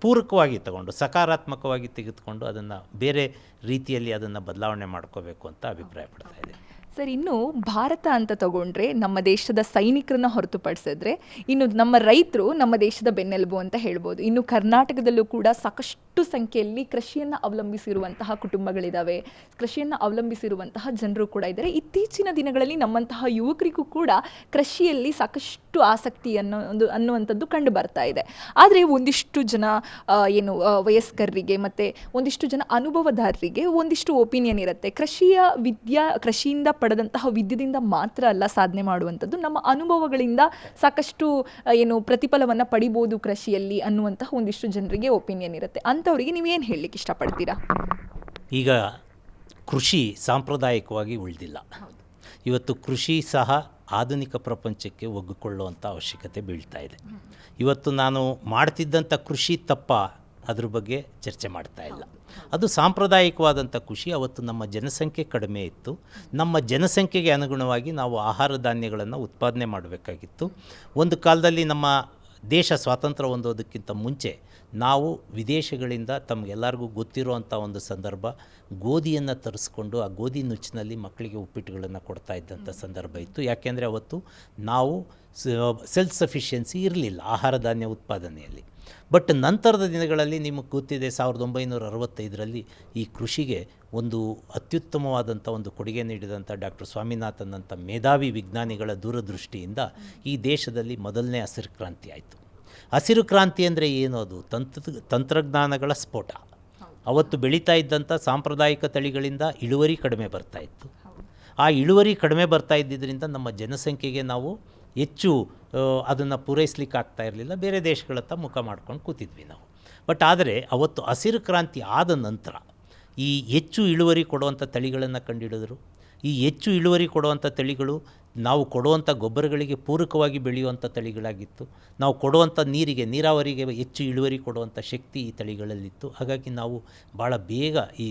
ಪೂರಕವಾಗಿ ತಗೊಂಡು, ಸಕಾರಾತ್ಮಕವಾಗಿ ತೆಗೆದುಕೊಂಡು ಅದನ್ನು ಬೇರೆ ರೀತಿಯಲ್ಲಿ ಅದನ್ನು ಬದಲಾವಣೆ ಮಾಡ್ಕೋಬೇಕು ಅಂತ ಅಭಿಪ್ರಾಯ ಪಡ್ತಾ ಇದೆ ಸರ್, ಇನ್ನು ಭಾರತ ಅಂತ ತಗೊಂಡ್ರೆ ನಮ್ಮ ದೇಶದ ಸೈನಿಕರನ್ನ ಹೊರತುಪಡಿಸಿದ್ರೆ ಇನ್ನು ನಮ್ಮ ರೈತರು ನಮ್ಮ ದೇಶದ ಬೆನ್ನೆಲುಬು ಅಂತ ಹೇಳ್ಬೋದು. ಇನ್ನು ಕರ್ನಾಟಕದಲ್ಲೂ ಕೂಡ ಸಾಕಷ್ಟು ಸಂಖ್ಯೆಯಲ್ಲಿ ಕೃಷಿಯನ್ನು ಅವಲಂಬಿಸಿರುವಂತಹ ಕುಟುಂಬಗಳಿದ್ದಾವೆ ಕೃಷಿಯನ್ನು ಅವಲಂಬಿಸಿರುವಂತಹ ಜನರು ಕೂಡ ಇದ್ದಾರೆ. ಇತ್ತೀಚಿನ ದಿನಗಳಲ್ಲಿ ನಮ್ಮಂತಹ ಯುವಕರಿಗೂ ಕೂಡ ಕೃಷಿಯಲ್ಲಿ ಸಾಕಷ್ಟು ಆಸಕ್ತಿ ಅನ್ನೋ ಒಂದು, ಅನ್ನುವಂಥದ್ದು ಕಂಡು ಬರ್ತಾ ಇದೆ. ಆದರೆ ಒಂದಿಷ್ಟು ಜನ ಏನು ವಯಸ್ಕರಿಗೆ ಮತ್ತು ಒಂದಿಷ್ಟು ಜನ ಅನುಭವದಾರರಿಗೆ ಒಂದಿಷ್ಟು ಒಪಿನಿಯನ್ ಇರುತ್ತೆ. ಕೃಷಿಯ ವಿದ್ಯಾ, ಕೃಷಿಯಿಂದ ಪಡೆದಂತಹ ವಿದ್ಯೆಯಿಂದ ಮಾತ್ರ ಅಲ್ಲ ಸಾಧನೆ ಮಾಡುವಂಥದ್ದು. ನಮ್ಮ ಅನುಭವಗಳಿಂದ ಸಾಕಷ್ಟು ಏನು ಪ್ರತಿಫಲವನ್ನು ಪಡಿಬೋದು ಕೃಷಿಯಲ್ಲಿ ಅನ್ನುವಂತಹ ಒಂದಿಷ್ಟು ಜನರಿಗೆ ಒಪಿನಿಯನ್ ಇರುತ್ತೆ. ಅಂಥವರಿಗೆ ನೀವೇನು ಹೇಳಲಿಕ್ಕೆ ಇಷ್ಟಪಡ್ತೀರಾ? ಈಗ ಕೃಷಿ ಸಾಂಪ್ರದಾಯಿಕವಾಗಿ ಉಳಿದಿಲ್ಲ. ಇವತ್ತು ಕೃಷಿ ಸಹ ಆಧುನಿಕ ಪ್ರಪಂಚಕ್ಕೆ ಒಗ್ಗಿಕೊಳ್ಳುವಂಥ ಅವಶ್ಯಕತೆ ಬೀಳ್ತಾ ಇದೆ. ಇವತ್ತು ನಾನು ಮಾಡ್ತಿದ್ದಂಥ ಕೃಷಿ ತಪ್ಪ ಅದ್ರ ಬಗ್ಗೆ ಚರ್ಚೆ ಮಾಡ್ತಾ ಇಲ್ಲ. ಅದು ಸಾಂಪ್ರದಾಯಿಕವಾದಂಥ ಖುಷಿ. ಅವತ್ತು ನಮ್ಮ ಜನಸಂಖ್ಯೆ ಕಡಿಮೆ ಇತ್ತು. ನಮ್ಮ ಜನಸಂಖ್ಯೆಗೆ ಅನುಗುಣವಾಗಿ ನಾವು ಆಹಾರ ಧಾನ್ಯಗಳನ್ನು ಉತ್ಪಾದನೆ ಮಾಡಬೇಕಾಗಿತ್ತು. ಒಂದು ಕಾಲದಲ್ಲಿ ನಮ್ಮ ದೇಶ ಸ್ವಾತಂತ್ರ್ಯ ಹೊಂದೋದಕ್ಕಿಂತ ಮುಂಚೆ ನಾವು ವಿದೇಶಗಳಿಂದ ತಮಗೆಲ್ಲರಿಗೂ ಗೊತ್ತಿರುವಂಥ ಒಂದು ಸಂದರ್ಭ, ಗೋಧಿಯನ್ನು ತರಿಸ್ಕೊಂಡು ಆ ಗೋಧಿ ನುಚ್ಚಿನಲ್ಲಿ ಮಕ್ಕಳಿಗೆ ಉಪ್ಪಿಟ್ಟುಗಳನ್ನು ಕೊಡ್ತಾ ಇದ್ದಂಥ ಸಂದರ್ಭ ಇತ್ತು. ಯಾಕೆಂದರೆ ಅವತ್ತು ನಾವು ಸೆಲ್ಫ್ ಸಫಿಷಿಯನ್ಸಿ ಇರಲಿಲ್ಲ ಆಹಾರ ಧಾನ್ಯ ಉತ್ಪಾದನೆಯಲ್ಲಿ. ಬಟ್ ನಂತರದ ದಿನಗಳಲ್ಲಿ ನಿಮಗೆ ಗೊತ್ತಿದೆ ಸಾವಿರದ ಒಂಬೈನೂರ ಅರವತ್ತೈದರಲ್ಲಿ ಈ ಕೃಷಿಗೆ ಒಂದು ಅತ್ಯುತ್ತಮವಾದಂಥ ಒಂದು ಕೊಡುಗೆ ನೀಡಿದಂಥ ಡಾಕ್ಟರ್ ಸ್ವಾಮಿನಾಥನ್ ಅಂತ ಮೇಧಾವಿ ವಿಜ್ಞಾನಿಗಳ ದೂರದೃಷ್ಟಿಯಿಂದ ಈ ದೇಶದಲ್ಲಿ ಮೊದಲನೇ ಹಸಿರು ಕ್ರಾಂತಿ ಆಯಿತು. ಹಸಿರು ಕ್ರಾಂತಿ ಅಂದರೆ ಏನು? ಅದು ತಂತ್ರ, ತಂತ್ರಜ್ಞಾನಗಳ ಸ್ಫೋಟ. ಅವತ್ತು ಬೆಳೀತಾ ಇದ್ದಂಥ ಸಾಂಪ್ರದಾಯಿಕ ತಳಿಗಳಿಂದ ಇಳುವರಿ ಕಡಿಮೆ ಬರ್ತಾ ಇತ್ತು. ಆ ಇಳುವರಿ ಕಡಿಮೆ ಬರ್ತಾ ಇದ್ದಿದ್ದರಿಂದ ನಮ್ಮ ಜನಸಂಖ್ಯೆಗೆ ನಾವು ಹೆಚ್ಚು ಅದನ್ನು ಪೂರೈಸ್ಲಿಕ್ಕೆ ಆಗ್ತಾ ಇರಲಿಲ್ಲ. ಬೇರೆ ದೇಶಗಳತ್ತ ಮುಖ ಮಾಡ್ಕೊಂಡು ಕೂತಿದ್ವಿ ನಾವು. ಬಟ್ ಆದರೆ ಅವತ್ತು ಹಸಿರು ಕ್ರಾಂತಿ ಆದ ನಂತರ ಈ ಹೆಚ್ಚು ಇಳುವರಿ ಕೊಡುವಂಥ ತಳಿಗಳನ್ನು ಕಂಡುಹಿಡಿದ್ರು ಈ ಹೆಚ್ಚು ಇಳುವರಿ ಕೊಡುವಂಥ ತಳಿಗಳು ನಾವು ಕೊಡುವಂಥ ಗೊಬ್ಬರಗಳಿಗೆ ಪೂರಕವಾಗಿ ಬೆಳೆಯುವಂಥ ತಳಿಗಳಾಗಿತ್ತು. ನಾವು ಕೊಡುವಂಥ ನೀರಿಗೆ, ನೀರಾವರಿಗೆ ಹೆಚ್ಚು ಇಳುವರಿ ಕೊಡುವಂಥ ಶಕ್ತಿ ಈ ತಳಿಗಳಲ್ಲಿತ್ತು. ಹಾಗಾಗಿ ನಾವು ಭಾಳ ಬೇಗ ಈ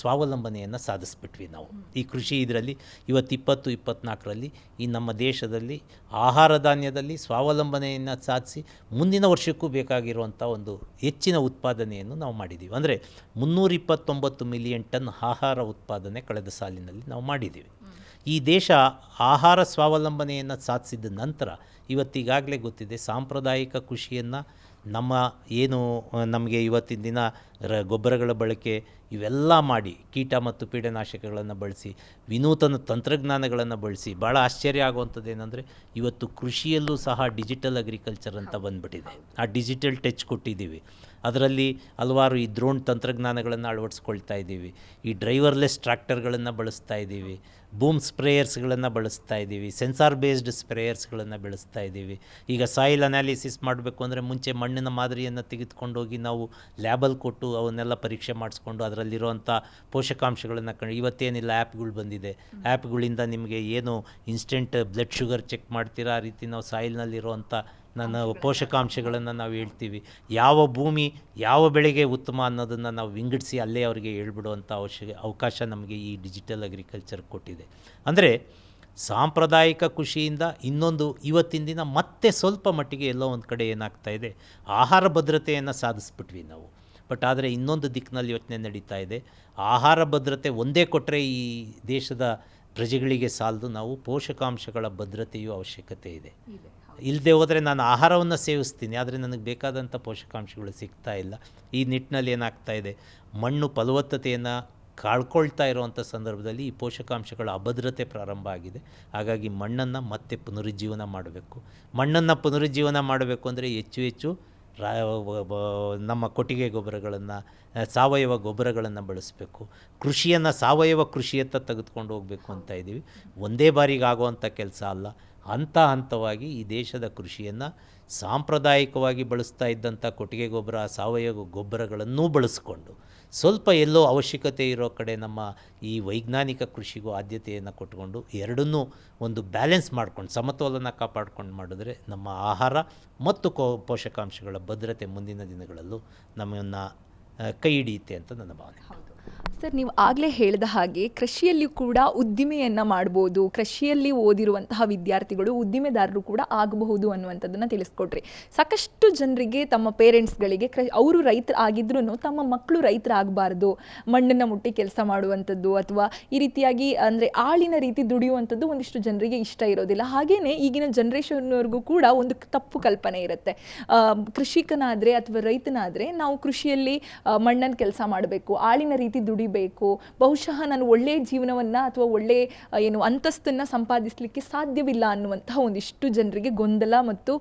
ಸ್ವಾವಲಂಬನೆಯನ್ನು ಸಾಧಿಸ್ಬಿಟ್ವಿ ನಾವು. ಈ ಕೃಷಿ ಇದರಲ್ಲಿ ಇವತ್ತು ಇಪ್ಪತ್ತು ಇಪ್ಪತ್ತ್ನಾಲ್ಕರಲ್ಲಿ ಈ ನಮ್ಮ ದೇಶದಲ್ಲಿ ಆಹಾರ ಧಾನ್ಯದಲ್ಲಿ ಸ್ವಾವಲಂಬನೆಯನ್ನು ಸಾಧಿಸಿ ಮುಂದಿನ ವರ್ಷಕ್ಕೂ ಬೇಕಾಗಿರುವಂಥ ಒಂದು ಹೆಚ್ಚಿನ ಉತ್ಪಾದನೆಯನ್ನು ನಾವು ಮಾಡಿದ್ದೀವಿ. ಅಂದರೆ ಮುನ್ನೂರಿಪ್ಪತ್ತೊಂಬತ್ತು ಮಿಲಿಯನ್ ಟನ್ ಆಹಾರ ಉತ್ಪಾದನೆ ಕಳೆದ ಸಾಲಿನಲ್ಲಿ ನಾವು ಮಾಡಿದ್ದೀವಿ. ಈ ದೇಶ ಆಹಾರ ಸ್ವಾವಲಂಬನೆಯನ್ನು ಸಾಧಿಸಿದ ನಂತರ ಇವತ್ತಿಗಾಗಲೇ ಗೊತ್ತಿದೆ ಸಾಂಪ್ರದಾಯಿಕ ಕೃಷಿಯನ್ನು ನಮ್ಮ ಏನು ನಮಗೆ ಇವತ್ತಿನ ದಿನ ರ ಗೊಬ್ಬರಗಳ ಬಳಕೆ ಇವೆಲ್ಲ ಮಾಡಿ ಕೀಟ ಮತ್ತು ಪೀಡನಾಶಕಗಳನ್ನು ಬಳಸಿ ವಿನೂತನ ತಂತ್ರಜ್ಞಾನಗಳನ್ನು ಬಳಸಿ ಭಾಳ ಆಶ್ಚರ್ಯ ಆಗುವಂಥದ್ದು ಏನಂದರೆ ಇವತ್ತು ಕೃಷಿಯಲ್ಲೂ ಸಹ ಡಿಜಿಟಲ್ ಅಗ್ರಿಕಲ್ಚರ್ ಅಂತ ಬಂದ್ಬಿಟ್ಟಿದೆ. ಆ ಡಿಜಿಟಲ್ ಟಚ್ ಕೊಟ್ಟಿದ್ದೀವಿ. ಅದರಲ್ಲಿ ಹಲವಾರು ಈ ಡ್ರೋನ್ ತಂತ್ರಜ್ಞಾನಗಳನ್ನು ಅಳವಡಿಸ್ಕೊಳ್ತಾ ಇದ್ದೀವಿ. ಈ ಡ್ರೈವರ್ಲೆಸ್ ಟ್ರ್ಯಾಕ್ಟರ್ಗಳನ್ನು ಬಳಸ್ತಾ ಇದ್ದೀವಿ. ಬೂಮ್ ಸ್ಪ್ರೇಯರ್ಸ್ಗಳನ್ನು ಬಳಸ್ತಾ ಇದ್ದೀವಿ ಸೆನ್ಸಾರ್ ಬೇಸ್ಡ್ ಸ್ಪ್ರೇಯರ್ಸ್ಗಳನ್ನು ಬೆಳೆಸ್ತಾ ಇದ್ದೀವಿ. ಈಗ ಸಾಯಿಲ್ ಅನಾಲಿಸಿಸ್ ಮಾಡಬೇಕು ಅಂದರೆ ಮುಂಚೆ ಮಣ್ಣಿನ ಮಾದರಿಯನ್ನು ತೆಗೆದುಕೊಂಡೋಗಿ ನಾವು ಲ್ಯಾಬಲ್ಲಿ ಕೊಟ್ಟು ಅವನ್ನೆಲ್ಲ ಪರೀಕ್ಷೆ ಮಾಡಿಸ್ಕೊಂಡು ಅದರಲ್ಲಿರುವಂಥ ಪೋಷಕಾಂಶಗಳನ್ನು ಕಂಡು ಇವತ್ತೇನಿಲ್ಲ ಆ್ಯಪ್ಗಳು ಬಂದಿದೆ. ಆ್ಯಪ್ಗಳಿಂದ ನಿಮಗೆ ಏನು ಇನ್ಸ್ಟೆಂಟ್ ಬ್ಲಡ್ ಶುಗರ್ ಚೆಕ್ ಮಾಡ್ತೀರಾ ಆ ರೀತಿ ನಾವು ಸಾಯಿಲ್ನಲ್ಲಿರುವಂಥ ನನ್ನ ಪೋಷಕಾಂಶಗಳನ್ನು ನಾವು ಹೇಳ್ತೀವಿ. ಯಾವ ಭೂಮಿ ಯಾವ ಬೆಳೆಗೆ ಉತ್ತಮ ಅನ್ನೋದನ್ನು ನಾವು ವಿಂಗಡಿಸಿ ಅಲ್ಲೇ ಅವರಿಗೆ ಹೇಳ್ಬಿಡುವಂಥ ಅವಶ್ಯ ಅವಕಾಶ ನಮಗೆ ಈ ಡಿಜಿಟಲ್ ಅಗ್ರಿಕಲ್ಚರ್ ಕೊಟ್ಟಿದೆ. ಅಂದರೆ ಸಾಂಪ್ರದಾಯಿಕ ಕೃಷಿಯಿಂದ ಇನ್ನೊಂದು ಇವತ್ತಿನ ದಿನ ಮತ್ತೆ ಸ್ವಲ್ಪ ಮಟ್ಟಿಗೆ ಎಲ್ಲೋ ಒಂದು ಕಡೆ ಏನಾಗ್ತಾ ಇದೆ ಆಹಾರ ಭದ್ರತೆಯನ್ನು ಸಾಧಿಸ್ಬಿಟ್ವಿ ನಾವು. ಬಟ್ ಆದರೆ ಇನ್ನೊಂದು ದಿಕ್ಕಿನಲ್ಲಿ ಯೋಚನೆ ನಡೀತಾ ಇದೆ ಆಹಾರ ಭದ್ರತೆ ಒಂದೇ ಕೊಟ್ಟರೆ ಈ ದೇಶದ ಪ್ರಜೆಗಳಿಗೆ ಸಾಲದು ನಾವು ಪೋಷಕಾಂಶಗಳ ಭದ್ರತೆಯೂ ಅವಶ್ಯಕತೆ ಇದೆ. ಇಲ್ಲದೆ ಹೋದರೆ ನಾನು ಆಹಾರವನ್ನು ಸೇವಿಸ್ತೀನಿ ಆದರೆ ನನಗೆ ಬೇಕಾದಂಥ ಪೋಷಕಾಂಶಗಳು ಸಿಗ್ತಾ ಇಲ್ಲ. ಈ ನಿಟ್ಟಿನಲ್ಲಿ ಏನಾಗ್ತಾ ಇದೆ ಮಣ್ಣು ಫಲವತ್ತತೆಯನ್ನು ಕಳ್ಕೊಳ್ತಾ ಇರುವಂಥ ಸಂದರ್ಭದಲ್ಲಿ ಈ ಪೋಷಕಾಂಶಗಳ ಅಭದ್ರತೆ ಪ್ರಾರಂಭ ಆಗಿದೆ. ಹಾಗಾಗಿ ಮಣ್ಣನ್ನು ಮತ್ತೆ ಪುನರುಜ್ಜೀವನ ಮಾಡಬೇಕು. ಮಣ್ಣನ್ನು ಪುನರುಜ್ಜೀವನ ಮಾಡಬೇಕು ಅಂದರೆ ಹೆಚ್ಚು ಹೆಚ್ಚು ರಾ ನಮ್ಮ ಕೊಟ್ಟಿಗೆ ಗೊಬ್ಬರಗಳನ್ನು ಸಾವಯವ ಗೊಬ್ಬರಗಳನ್ನು ಬಳಸಬೇಕು. ಕೃಷಿಯನ್ನು ಸಾವಯವ ಕೃಷಿಯತ್ತ ತೆಗೆದುಕೊಂಡು ಹೋಗಬೇಕು ಅಂತ ಇದ್ದೀವಿ. ಒಂದೇ ಬಾರಿಗೆ ಆಗುವಂಥ ಕೆಲಸ ಅಲ್ಲ. ಹಂತ ಹಂತವಾಗಿ ಈ ದೇಶದ ಕೃಷಿಯನ್ನು ಸಾಂಪ್ರದಾಯಿಕವಾಗಿ ಬಳಸ್ತಾ ಇದ್ದಂಥ ಕೊಟ್ಟಿಗೆ ಗೊಬ್ಬರ, ಸಾವಯವ ಗೊಬ್ಬರಗಳನ್ನೂ ಬಳಸ್ಕೊಂಡು ಸ್ವಲ್ಪ ಎಲ್ಲೋ ಅವಶ್ಯಕತೆ ಇರೋ ಕಡೆ ನಮ್ಮ ಈ ವೈಜ್ಞಾನಿಕ ಕೃಷಿಗೂ ಆದ್ಯತೆಯನ್ನು ಕೊಟ್ಕೊಂಡು ಎರಡನ್ನೂ ಒಂದು ಬ್ಯಾಲೆನ್ಸ್ ಮಾಡ್ಕೊಂಡು ಸಮತೋಲನ ಕಾಪಾಡ್ಕೊಂಡು ಮಾಡಿದ್ರೆ ನಮ್ಮ ಆಹಾರ ಮತ್ತು ಕೋ ಪೋಷಕಾಂಶಗಳ ಭದ್ರತೆ ಮುಂದಿನ ದಿನಗಳಲ್ಲೂ ನಮ್ಮನ್ನು ಕೈ ಹಿಡಿಯುತ್ತೆ ಅಂತ ನನ್ನ ಭಾವನೆ. ಸರ್, ನೀವು ಆಗಲೇ ಹೇಳಿದ ಹಾಗೆ ಕೃಷಿಯಲ್ಲಿಯೂ ಕೂಡ ಉದ್ದಿಮೆಯನ್ನು ಮಾಡ್ಬೋದು, ಕೃಷಿಯಲ್ಲಿ ಓದಿರುವಂತಹ ವಿದ್ಯಾರ್ಥಿಗಳು ಉದ್ದಿಮೆದಾರರು ಕೂಡ ಆಗಬಹುದು ಅನ್ನುವಂಥದ್ದನ್ನು ತಿಳಿಸ್ಕೊಟ್ರಿ. ಸಾಕಷ್ಟು ಜನರಿಗೆ ತಮ್ಮ ಪೇರೆಂಟ್ಸ್ಗಳಿಗೆ ಕ್ರ ಅವರು ರೈತರು ಆಗಿದ್ರೂ ತಮ್ಮ ಮಕ್ಕಳು ರೈತರಾಗಬಾರ್ದು ಮಣ್ಣನ್ನು ಮುಟ್ಟಿ ಕೆಲಸ ಮಾಡುವಂಥದ್ದು ಅಥವಾ ಈ ರೀತಿಯಾಗಿ ಅಂದರೆ ಆಳಿನ ರೀತಿ ದುಡಿಯುವಂಥದ್ದು ಒಂದಿಷ್ಟು ಜನರಿಗೆ ಇಷ್ಟ ಇರೋದಿಲ್ಲ. ಹಾಗೆಯೇ ಈಗಿನ ಜನ್ರೇಷನ್ವರೆಗೂ ಕೂಡ ಒಂದು ತಪ್ಪು ಕಲ್ಪನೆ ಇರುತ್ತೆ. ಕೃಷಿಕನಾದರೆ ಅಥವಾ ರೈತನಾದರೆ ನಾವು ಕೃಷಿಯಲ್ಲಿ ಮಣ್ಣನ್ನು ಕೆಲಸ ಮಾಡಬೇಕು, ಆಳಿನ ರೀತಿ ದುಡಿಬೇಕು. ಬಹುಶಃ ನಾನು ಒಳ್ಳೆಯ ಜೀವನವನ್ನು ಅಥವಾ ಒಳ್ಳೆಯ ಏನು ಅಂತಸ್ತನ್ನು ಸಂಪಾದಿಸಲಿಕ್ಕೆ ಸಾಧ್ಯವಿಲ್ಲ ಅನ್ನುವಂತಹ ಒಂದಿಷ್ಟು ಜನರಿಗೆ ಗೊಂದಲ ಮತ್ತು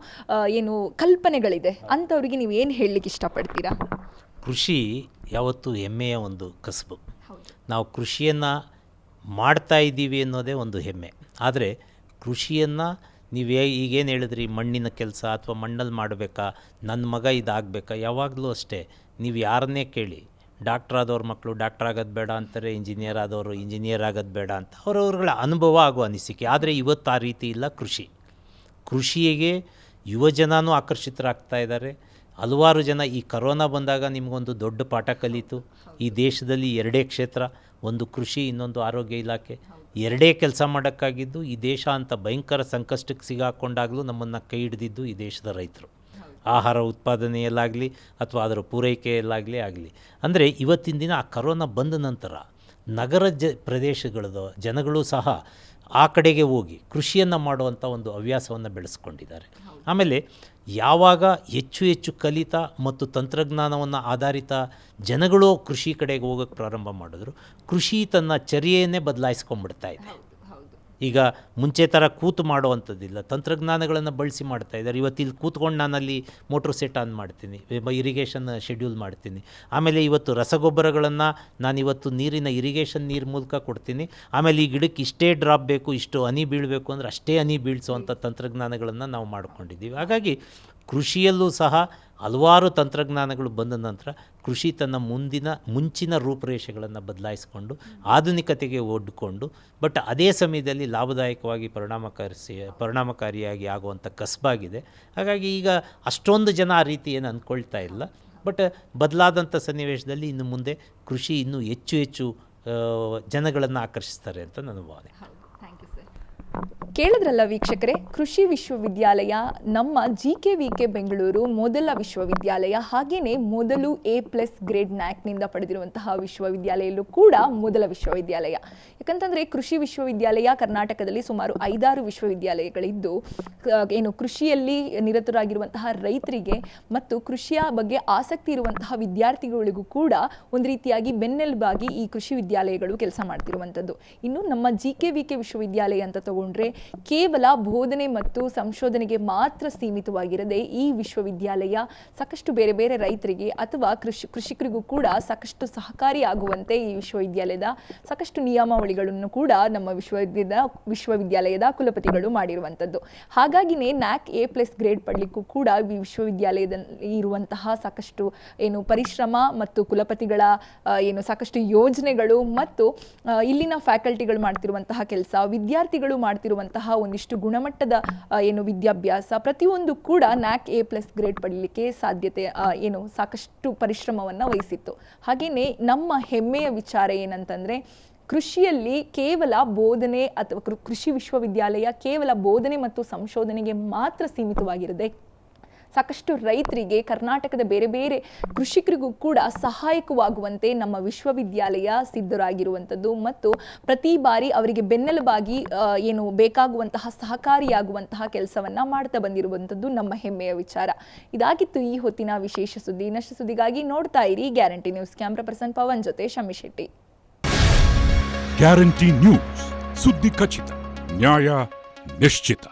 ಏನು ಕಲ್ಪನೆಗಳಿದೆ. ಅಂಥವ್ರಿಗೆ ನೀವು ಏನು ಹೇಳಲಿಕ್ಕೆ ಇಷ್ಟಪಡ್ತೀರಾ? ಕೃಷಿ ಯಾವತ್ತೂ ಹೆಮ್ಮೆಯ ಒಂದು ಕಸಬು. ನಾವು ಕೃಷಿಯನ್ನು ಮಾಡ್ತಾ ಇದ್ದೀವಿ ಅನ್ನೋದೇ ಒಂದು ಹೆಮ್ಮೆ. ಆದರೆ ಕೃಷಿಯನ್ನು ನೀವು ಈಗೇನು ಹೇಳಿದ್ರಿ ಮಣ್ಣಿನ ಕೆಲಸ ಅಥವಾ ಮಣ್ಣಲ್ಲಿ ಮಾಡಬೇಕಾ ನನ್ನ ಮಗ ಇದಾಗಬೇಕಾ ಯಾವಾಗಲೂ ಅಷ್ಟೇ. ನೀವು ಯಾರನ್ನೇ ಕೇಳಿ ಡಾಕ್ಟ್ರ್ ಆದವ್ರ ಮಕ್ಕಳು ಡಾಕ್ಟ್ರ್ ಆಗೋದು ಬೇಡ ಅಂತಾರೆ, ಇಂಜಿನಿಯರ್ ಆದವರು ಇಂಜಿನಿಯರ್ ಆಗೋದು ಬೇಡ ಅಂತ ಅವರವ್ರಗಳ ಅನುಭವ ಆಗೋ ಅನಿಸಿಕೆ. ಆದರೆ ಇವತ್ತು ಆ ರೀತಿ ಇಲ್ಲ ಕೃಷಿ. ಕೃಷಿಗೆ ಯುವಜನೂ ಆಕರ್ಷಿತರಾಗ್ತಾ ಇದ್ದಾರೆ. ಹಲವಾರು ಜನ ಈ ಕರೋನಾ ಬಂದಾಗ ನಿಮಗೊಂದು ದೊಡ್ಡ ಪಾಠ ಕಲಿತು. ಈ ದೇಶದಲ್ಲಿ ಎರಡೇ ಕ್ಷೇತ್ರ, ಒಂದು ಕೃಷಿ, ಇನ್ನೊಂದು ಆರೋಗ್ಯ ಇಲಾಖೆ. ಎರಡೇ ಕೆಲಸ ಮಾಡೋಕ್ಕಾಗಿದ್ದು ಈ ದೇಶ ಅಂತ ಭಯಂಕರ ಸಂಕಷ್ಟಕ್ಕೆ ಸಿಗಾಕೊಂಡಾಗಲೂ ನಮ್ಮನ್ನು ಕೈ ಹಿಡಿದಿದ್ದು ಈ ದೇಶದ ರೈತರು. ಆಹಾರ ಉತ್ಪಾದನೆಯಲ್ಲಾಗಲಿ ಅಥವಾ ಅದರ ಪೂರೈಕೆಯಲ್ಲಾಗಲಿ ಆಗಲಿ. ಅಂದರೆ ಇವತ್ತಿನ ದಿನ ಆ ಕರೋನಾ ಬಂದ ನಂತರ ನಗರ ಜ ಪ್ರದೇಶಗಳದ ಜನಗಳು ಸಹ ಆ ಕಡೆಗೆ ಹೋಗಿ ಕೃಷಿಯನ್ನು ಮಾಡುವಂಥ ಒಂದು ಹವ್ಯಾಸವನ್ನು ಬೆಳೆಸ್ಕೊಂಡಿದ್ದಾರೆ. ಆಮೇಲೆ ಯಾವಾಗ ಹೆಚ್ಚು ಹೆಚ್ಚು ಕಲಿತ ಮತ್ತು ತಂತ್ರಜ್ಞಾನವನ್ನು ಆಧಾರಿತ ಜನಗಳು ಕೃಷಿ ಕಡೆಗೆ ಹೋಗೋಕ್ಕೆ ಪ್ರಾರಂಭ ಮಾಡಿದ್ರು ಕೃಷಿ ತನ್ನ ಚರ್ಯೆಯನ್ನೇ ಬದಲಾಯಿಸ್ಕೊಂಡ್ಬಿಡ್ತಾ ಇದೆ. ಈಗ ಮುಂಚೆ ಥರ ಕೂತು ಮಾಡುವಂಥದ್ದಿಲ್ಲ. ತಂತ್ರಜ್ಞಾನಗಳನ್ನು ಬಳಸಿ ಮಾಡ್ತಾ ಇದ್ದಾರೆ. ಇವತ್ತು ಇಲ್ಲಿ ಕೂತ್ಕೊಂಡು ನಾನಲ್ಲಿ ಮೋಟ್ರ್ ಸೆಟ್ ಆನ್ ಮಾಡ್ತೀನಿ ಇರಿಗೇಷನ್ ಶೆಡ್ಯೂಲ್ ಮಾಡ್ತೀನಿ. ಆಮೇಲೆ ಇವತ್ತು ರಸಗೊಬ್ಬರಗಳನ್ನು ನಾನು ಇವತ್ತು ನೀರಿನ ಇರಿಗೇಷನ್ ನೀರು ಮೂಲಕ ಕೊಡ್ತೀನಿ. ಆಮೇಲೆ ಈ ಗಿಡಕ್ಕೆ ಇಷ್ಟೇ ಡ್ರಾಪ್ ಬೇಕು, ಇಷ್ಟು ಹನಿ ಬೀಳಬೇಕು ಅಂದರೆ ಅಷ್ಟೇ ಹನಿ ಬೀಳಿಸುವಂಥ ತಂತ್ರಜ್ಞಾನಗಳನ್ನು ನಾವು ಮಾಡ್ಕೊಂಡಿದ್ದೀವಿ. ಹಾಗಾಗಿ ಕೃಷಿಯಲ್ಲೂ ಸಹ ಹಲವಾರು ತಂತ್ರಜ್ಞಾನಗಳು ಬಂದ ನಂತರ ಕೃಷಿ ತನ್ನ ಮುಂದಿನ, ಮುಂಚಿನ ರೂಪುರೇಷೆಗಳನ್ನು ಬದಲಾಯಿಸಿಕೊಂಡು ಆಧುನಿಕತೆಗೆ ಒಡ್ಡಿಕೊಂಡು ಬಟ್ ಅದೇ ಸಮಯದಲ್ಲಿ ಲಾಭದಾಯಕವಾಗಿ ಪರಿಣಾಮಕಾರಿಸಿ, ಪರಿಣಾಮಕಾರಿಯಾಗಿ ಆಗುವಂಥ ಕಸಬಾಗಿದೆ ಹಾಗಾಗಿ ಈಗ ಅಷ್ಟೊಂದು ಜನ ಆ ರೀತಿ ಏನು ಅಂದ್ಕೊಳ್ತಾ ಇಲ್ಲ. ಬಟ್ ಬದಲಾದಂಥ ಸನ್ನಿವೇಶದಲ್ಲಿ ಇನ್ನು ಮುಂದೆ ಕೃಷಿ ಇನ್ನೂ ಹೆಚ್ಚು ಹೆಚ್ಚು ಜನಗಳನ್ನು ಆಕರ್ಷಿಸ್ತಾರೆ ಅಂತ ನನ್ನ ಭಾವನೆ. ಕೇಳಿದ್ರಲ್ಲ ವೀಕ್ಷಕರೇ, ಕೃಷಿ ವಿಶ್ವವಿದ್ಯಾಲಯ, ನಮ್ಮ G K V K Bengaluru ಮೊದಲ ವಿಶ್ವವಿದ್ಯಾಲಯ ಹಾಗೆಯೇ ಮೊದಲು ಎ ಪ್ಲಸ್ ಗ್ರೇಡ್ ನ್ಯಾಕ್ನಿಂದ ಪಡೆದಿರುವಂತಹ ವಿಶ್ವವಿದ್ಯಾಲಯಲ್ಲೂ ಕೂಡ ಮೊದಲ ವಿಶ್ವವಿದ್ಯಾಲಯ. ಯಾಕಂತಂದರೆ ಕೃಷಿ ವಿಶ್ವವಿದ್ಯಾಲಯ ಕರ್ನಾಟಕದಲ್ಲಿ ಸುಮಾರು ಐದಾರು ವಿಶ್ವವಿದ್ಯಾಲಯಗಳಿದ್ದು ಏನು ಕೃಷಿಯಲ್ಲಿ ನಿರತರಾಗಿರುವಂತಹ ರೈತರಿಗೆ ಮತ್ತು ಕೃಷಿಯ ಬಗ್ಗೆ ಆಸಕ್ತಿ ಇರುವಂತಹ ವಿದ್ಯಾರ್ಥಿಗಳಿಗೂ ಕೂಡ ಒಂದು ರೀತಿಯಾಗಿ ಬೆನ್ನೆಲುಬಾಗಿ ಈ ಕೃಷಿ ವಿದ್ಯಾಲಯಗಳು ಕೆಲಸ ಮಾಡ್ತಿರುವಂಥದ್ದು ಇನ್ನು ನಮ್ಮ ಜಿ ಕೆ ವಿ ಕೆ ವಿಶ್ವವಿದ್ಯಾಲಯ ಅಂತ ತಗೊಂಡ್ರೆ ಕೇವಲ ಬೋಧನೆ ಮತ್ತು ಸಂಶೋಧನೆಗೆ ಮಾತ್ರ ಸೀಮಿತವಾಗಿರದೆ ಈ ವಿಶ್ವವಿದ್ಯಾಲಯ ಸಾಕಷ್ಟು ಬೇರೆ ಬೇರೆ ರೈತರಿಗೆ ಅಥವಾ ಕೃಷಿ ಕೃಷಿಕರಿಗೂ ಕೂಡ ಸಾಕಷ್ಟು ಸಹಕಾರಿಯಾಗುವಂತೆ ಈ ವಿಶ್ವವಿದ್ಯಾಲಯದ ಸಾಕಷ್ಟು ನಿಯಮಾವಳಿಗಳನ್ನು ಕೂಡ ನಮ್ಮ ವಿಶ್ವವಿದ್ಯಾಲಯದ ವಿಶ್ವವಿದ್ಯಾಲಯದ ಕುಲಪತಿಗಳು ಮಾಡಿರುವಂಥದ್ದು. ಹಾಗಾಗಿನೇ ನ್ಯಾಕ್ ಎ ಪ್ಲಸ್ ಗ್ರೇಡ್ ಪಡಲಿಕ್ಕೂ ಕೂಡ ಈ ವಿಶ್ವವಿದ್ಯಾಲಯದಲ್ಲಿ ಇರುವಂತಹ ಸಾಕಷ್ಟು ಏನು ಪರಿಶ್ರಮ ಮತ್ತು ಕುಲಪತಿಗಳ ಏನು ಸಾಕಷ್ಟು ಯೋಜನೆಗಳು ಮತ್ತು ಇಲ್ಲಿನ ಫ್ಯಾಕಲ್ಟಿಗಳು ಮಾಡ್ತಿರುವಂತಹ ಕೆಲಸ, ವಿದ್ಯಾರ್ಥಿಗಳು ಮಾಡ್ತಿರುವಂತಹ ಒಂದಿಷ್ಟು ಗುಣಮಟ್ಟದ ಏನು ವಿದ್ಯಾಭ್ಯಾಸ, ಪ್ರತಿಯೊಂದು ಕೂಡ ನ್ಯಾಕ್ ಎ ಪ್ಲಸ್ ಗ್ರೇಡ್ ಪಡೀಲಿಕ್ಕೆ ಸಾಧ್ಯತೆ ಏನು ಸಾಕಷ್ಟು ಪರಿಶ್ರಮವನ್ನು ವಹಿಸಿತ್ತು. ಹಾಗೆಯೇ ನಮ್ಮ ಹೆಮ್ಮೆಯ ವಿಚಾರ ಏನಂತಂದರೆ, ಕೃಷಿಯಲ್ಲಿ ಕೇವಲ ಬೋಧನೆ ಅಥವಾ ಕೃಷಿ ವಿಶ್ವವಿದ್ಯಾಲಯ ಕೇವಲ ಬೋಧನೆ ಮತ್ತು ಸಂಶೋಧನೆಗೆ ಮಾತ್ರ ಸೀಮಿತವಾಗಿರದೆ ಸಾಕಷ್ಟು ರೈತರಿಗೆ, ಕರ್ನಾಟಕದ ಬೇರೆ ಬೇರೆ ಕೃಷಿಕರಿಗೂ ಕೂಡ ಸಹಾಯಕವಾಗುವಂತೆ ನಮ್ಮ ವಿಶ್ವವಿದ್ಯಾಲಯ ಸಿದ್ಧರಾಗಿರುವಂಥದ್ದು ಮತ್ತು ಪ್ರತಿ ಬಾರಿ ಅವರಿಗೆ ಬೆನ್ನೆಲುಬಾಗಿ ಏನು ಬೇಕಾಗುವಂತಹ, ಸಹಕಾರಿಯಾಗುವಂತಹ ಕೆಲಸವನ್ನು ಮಾಡ್ತಾ ಬಂದಿರುವಂಥದ್ದು ನಮ್ಮ ಹೆಮ್ಮೆಯ ವಿಚಾರ. ಇದಾಗಿತ್ತು ಈ ಹೊತ್ತಿನ ವಿಶೇಷ ಸುದ್ದಿ. ಇನ್ನಷ್ಟು ಸುದ್ದಿಗಾಗಿ ನೋಡ್ತಾ ಇರಿ guarantee news. Camera person Pavan ಜೊತೆ ಶಮಿ ಶೆಟ್ಟಿ. Guarantee news. ಸುದ್ದಿ ಖಚಿತ, ನ್ಯಾಯ ನಿಶ್ಚಿತ.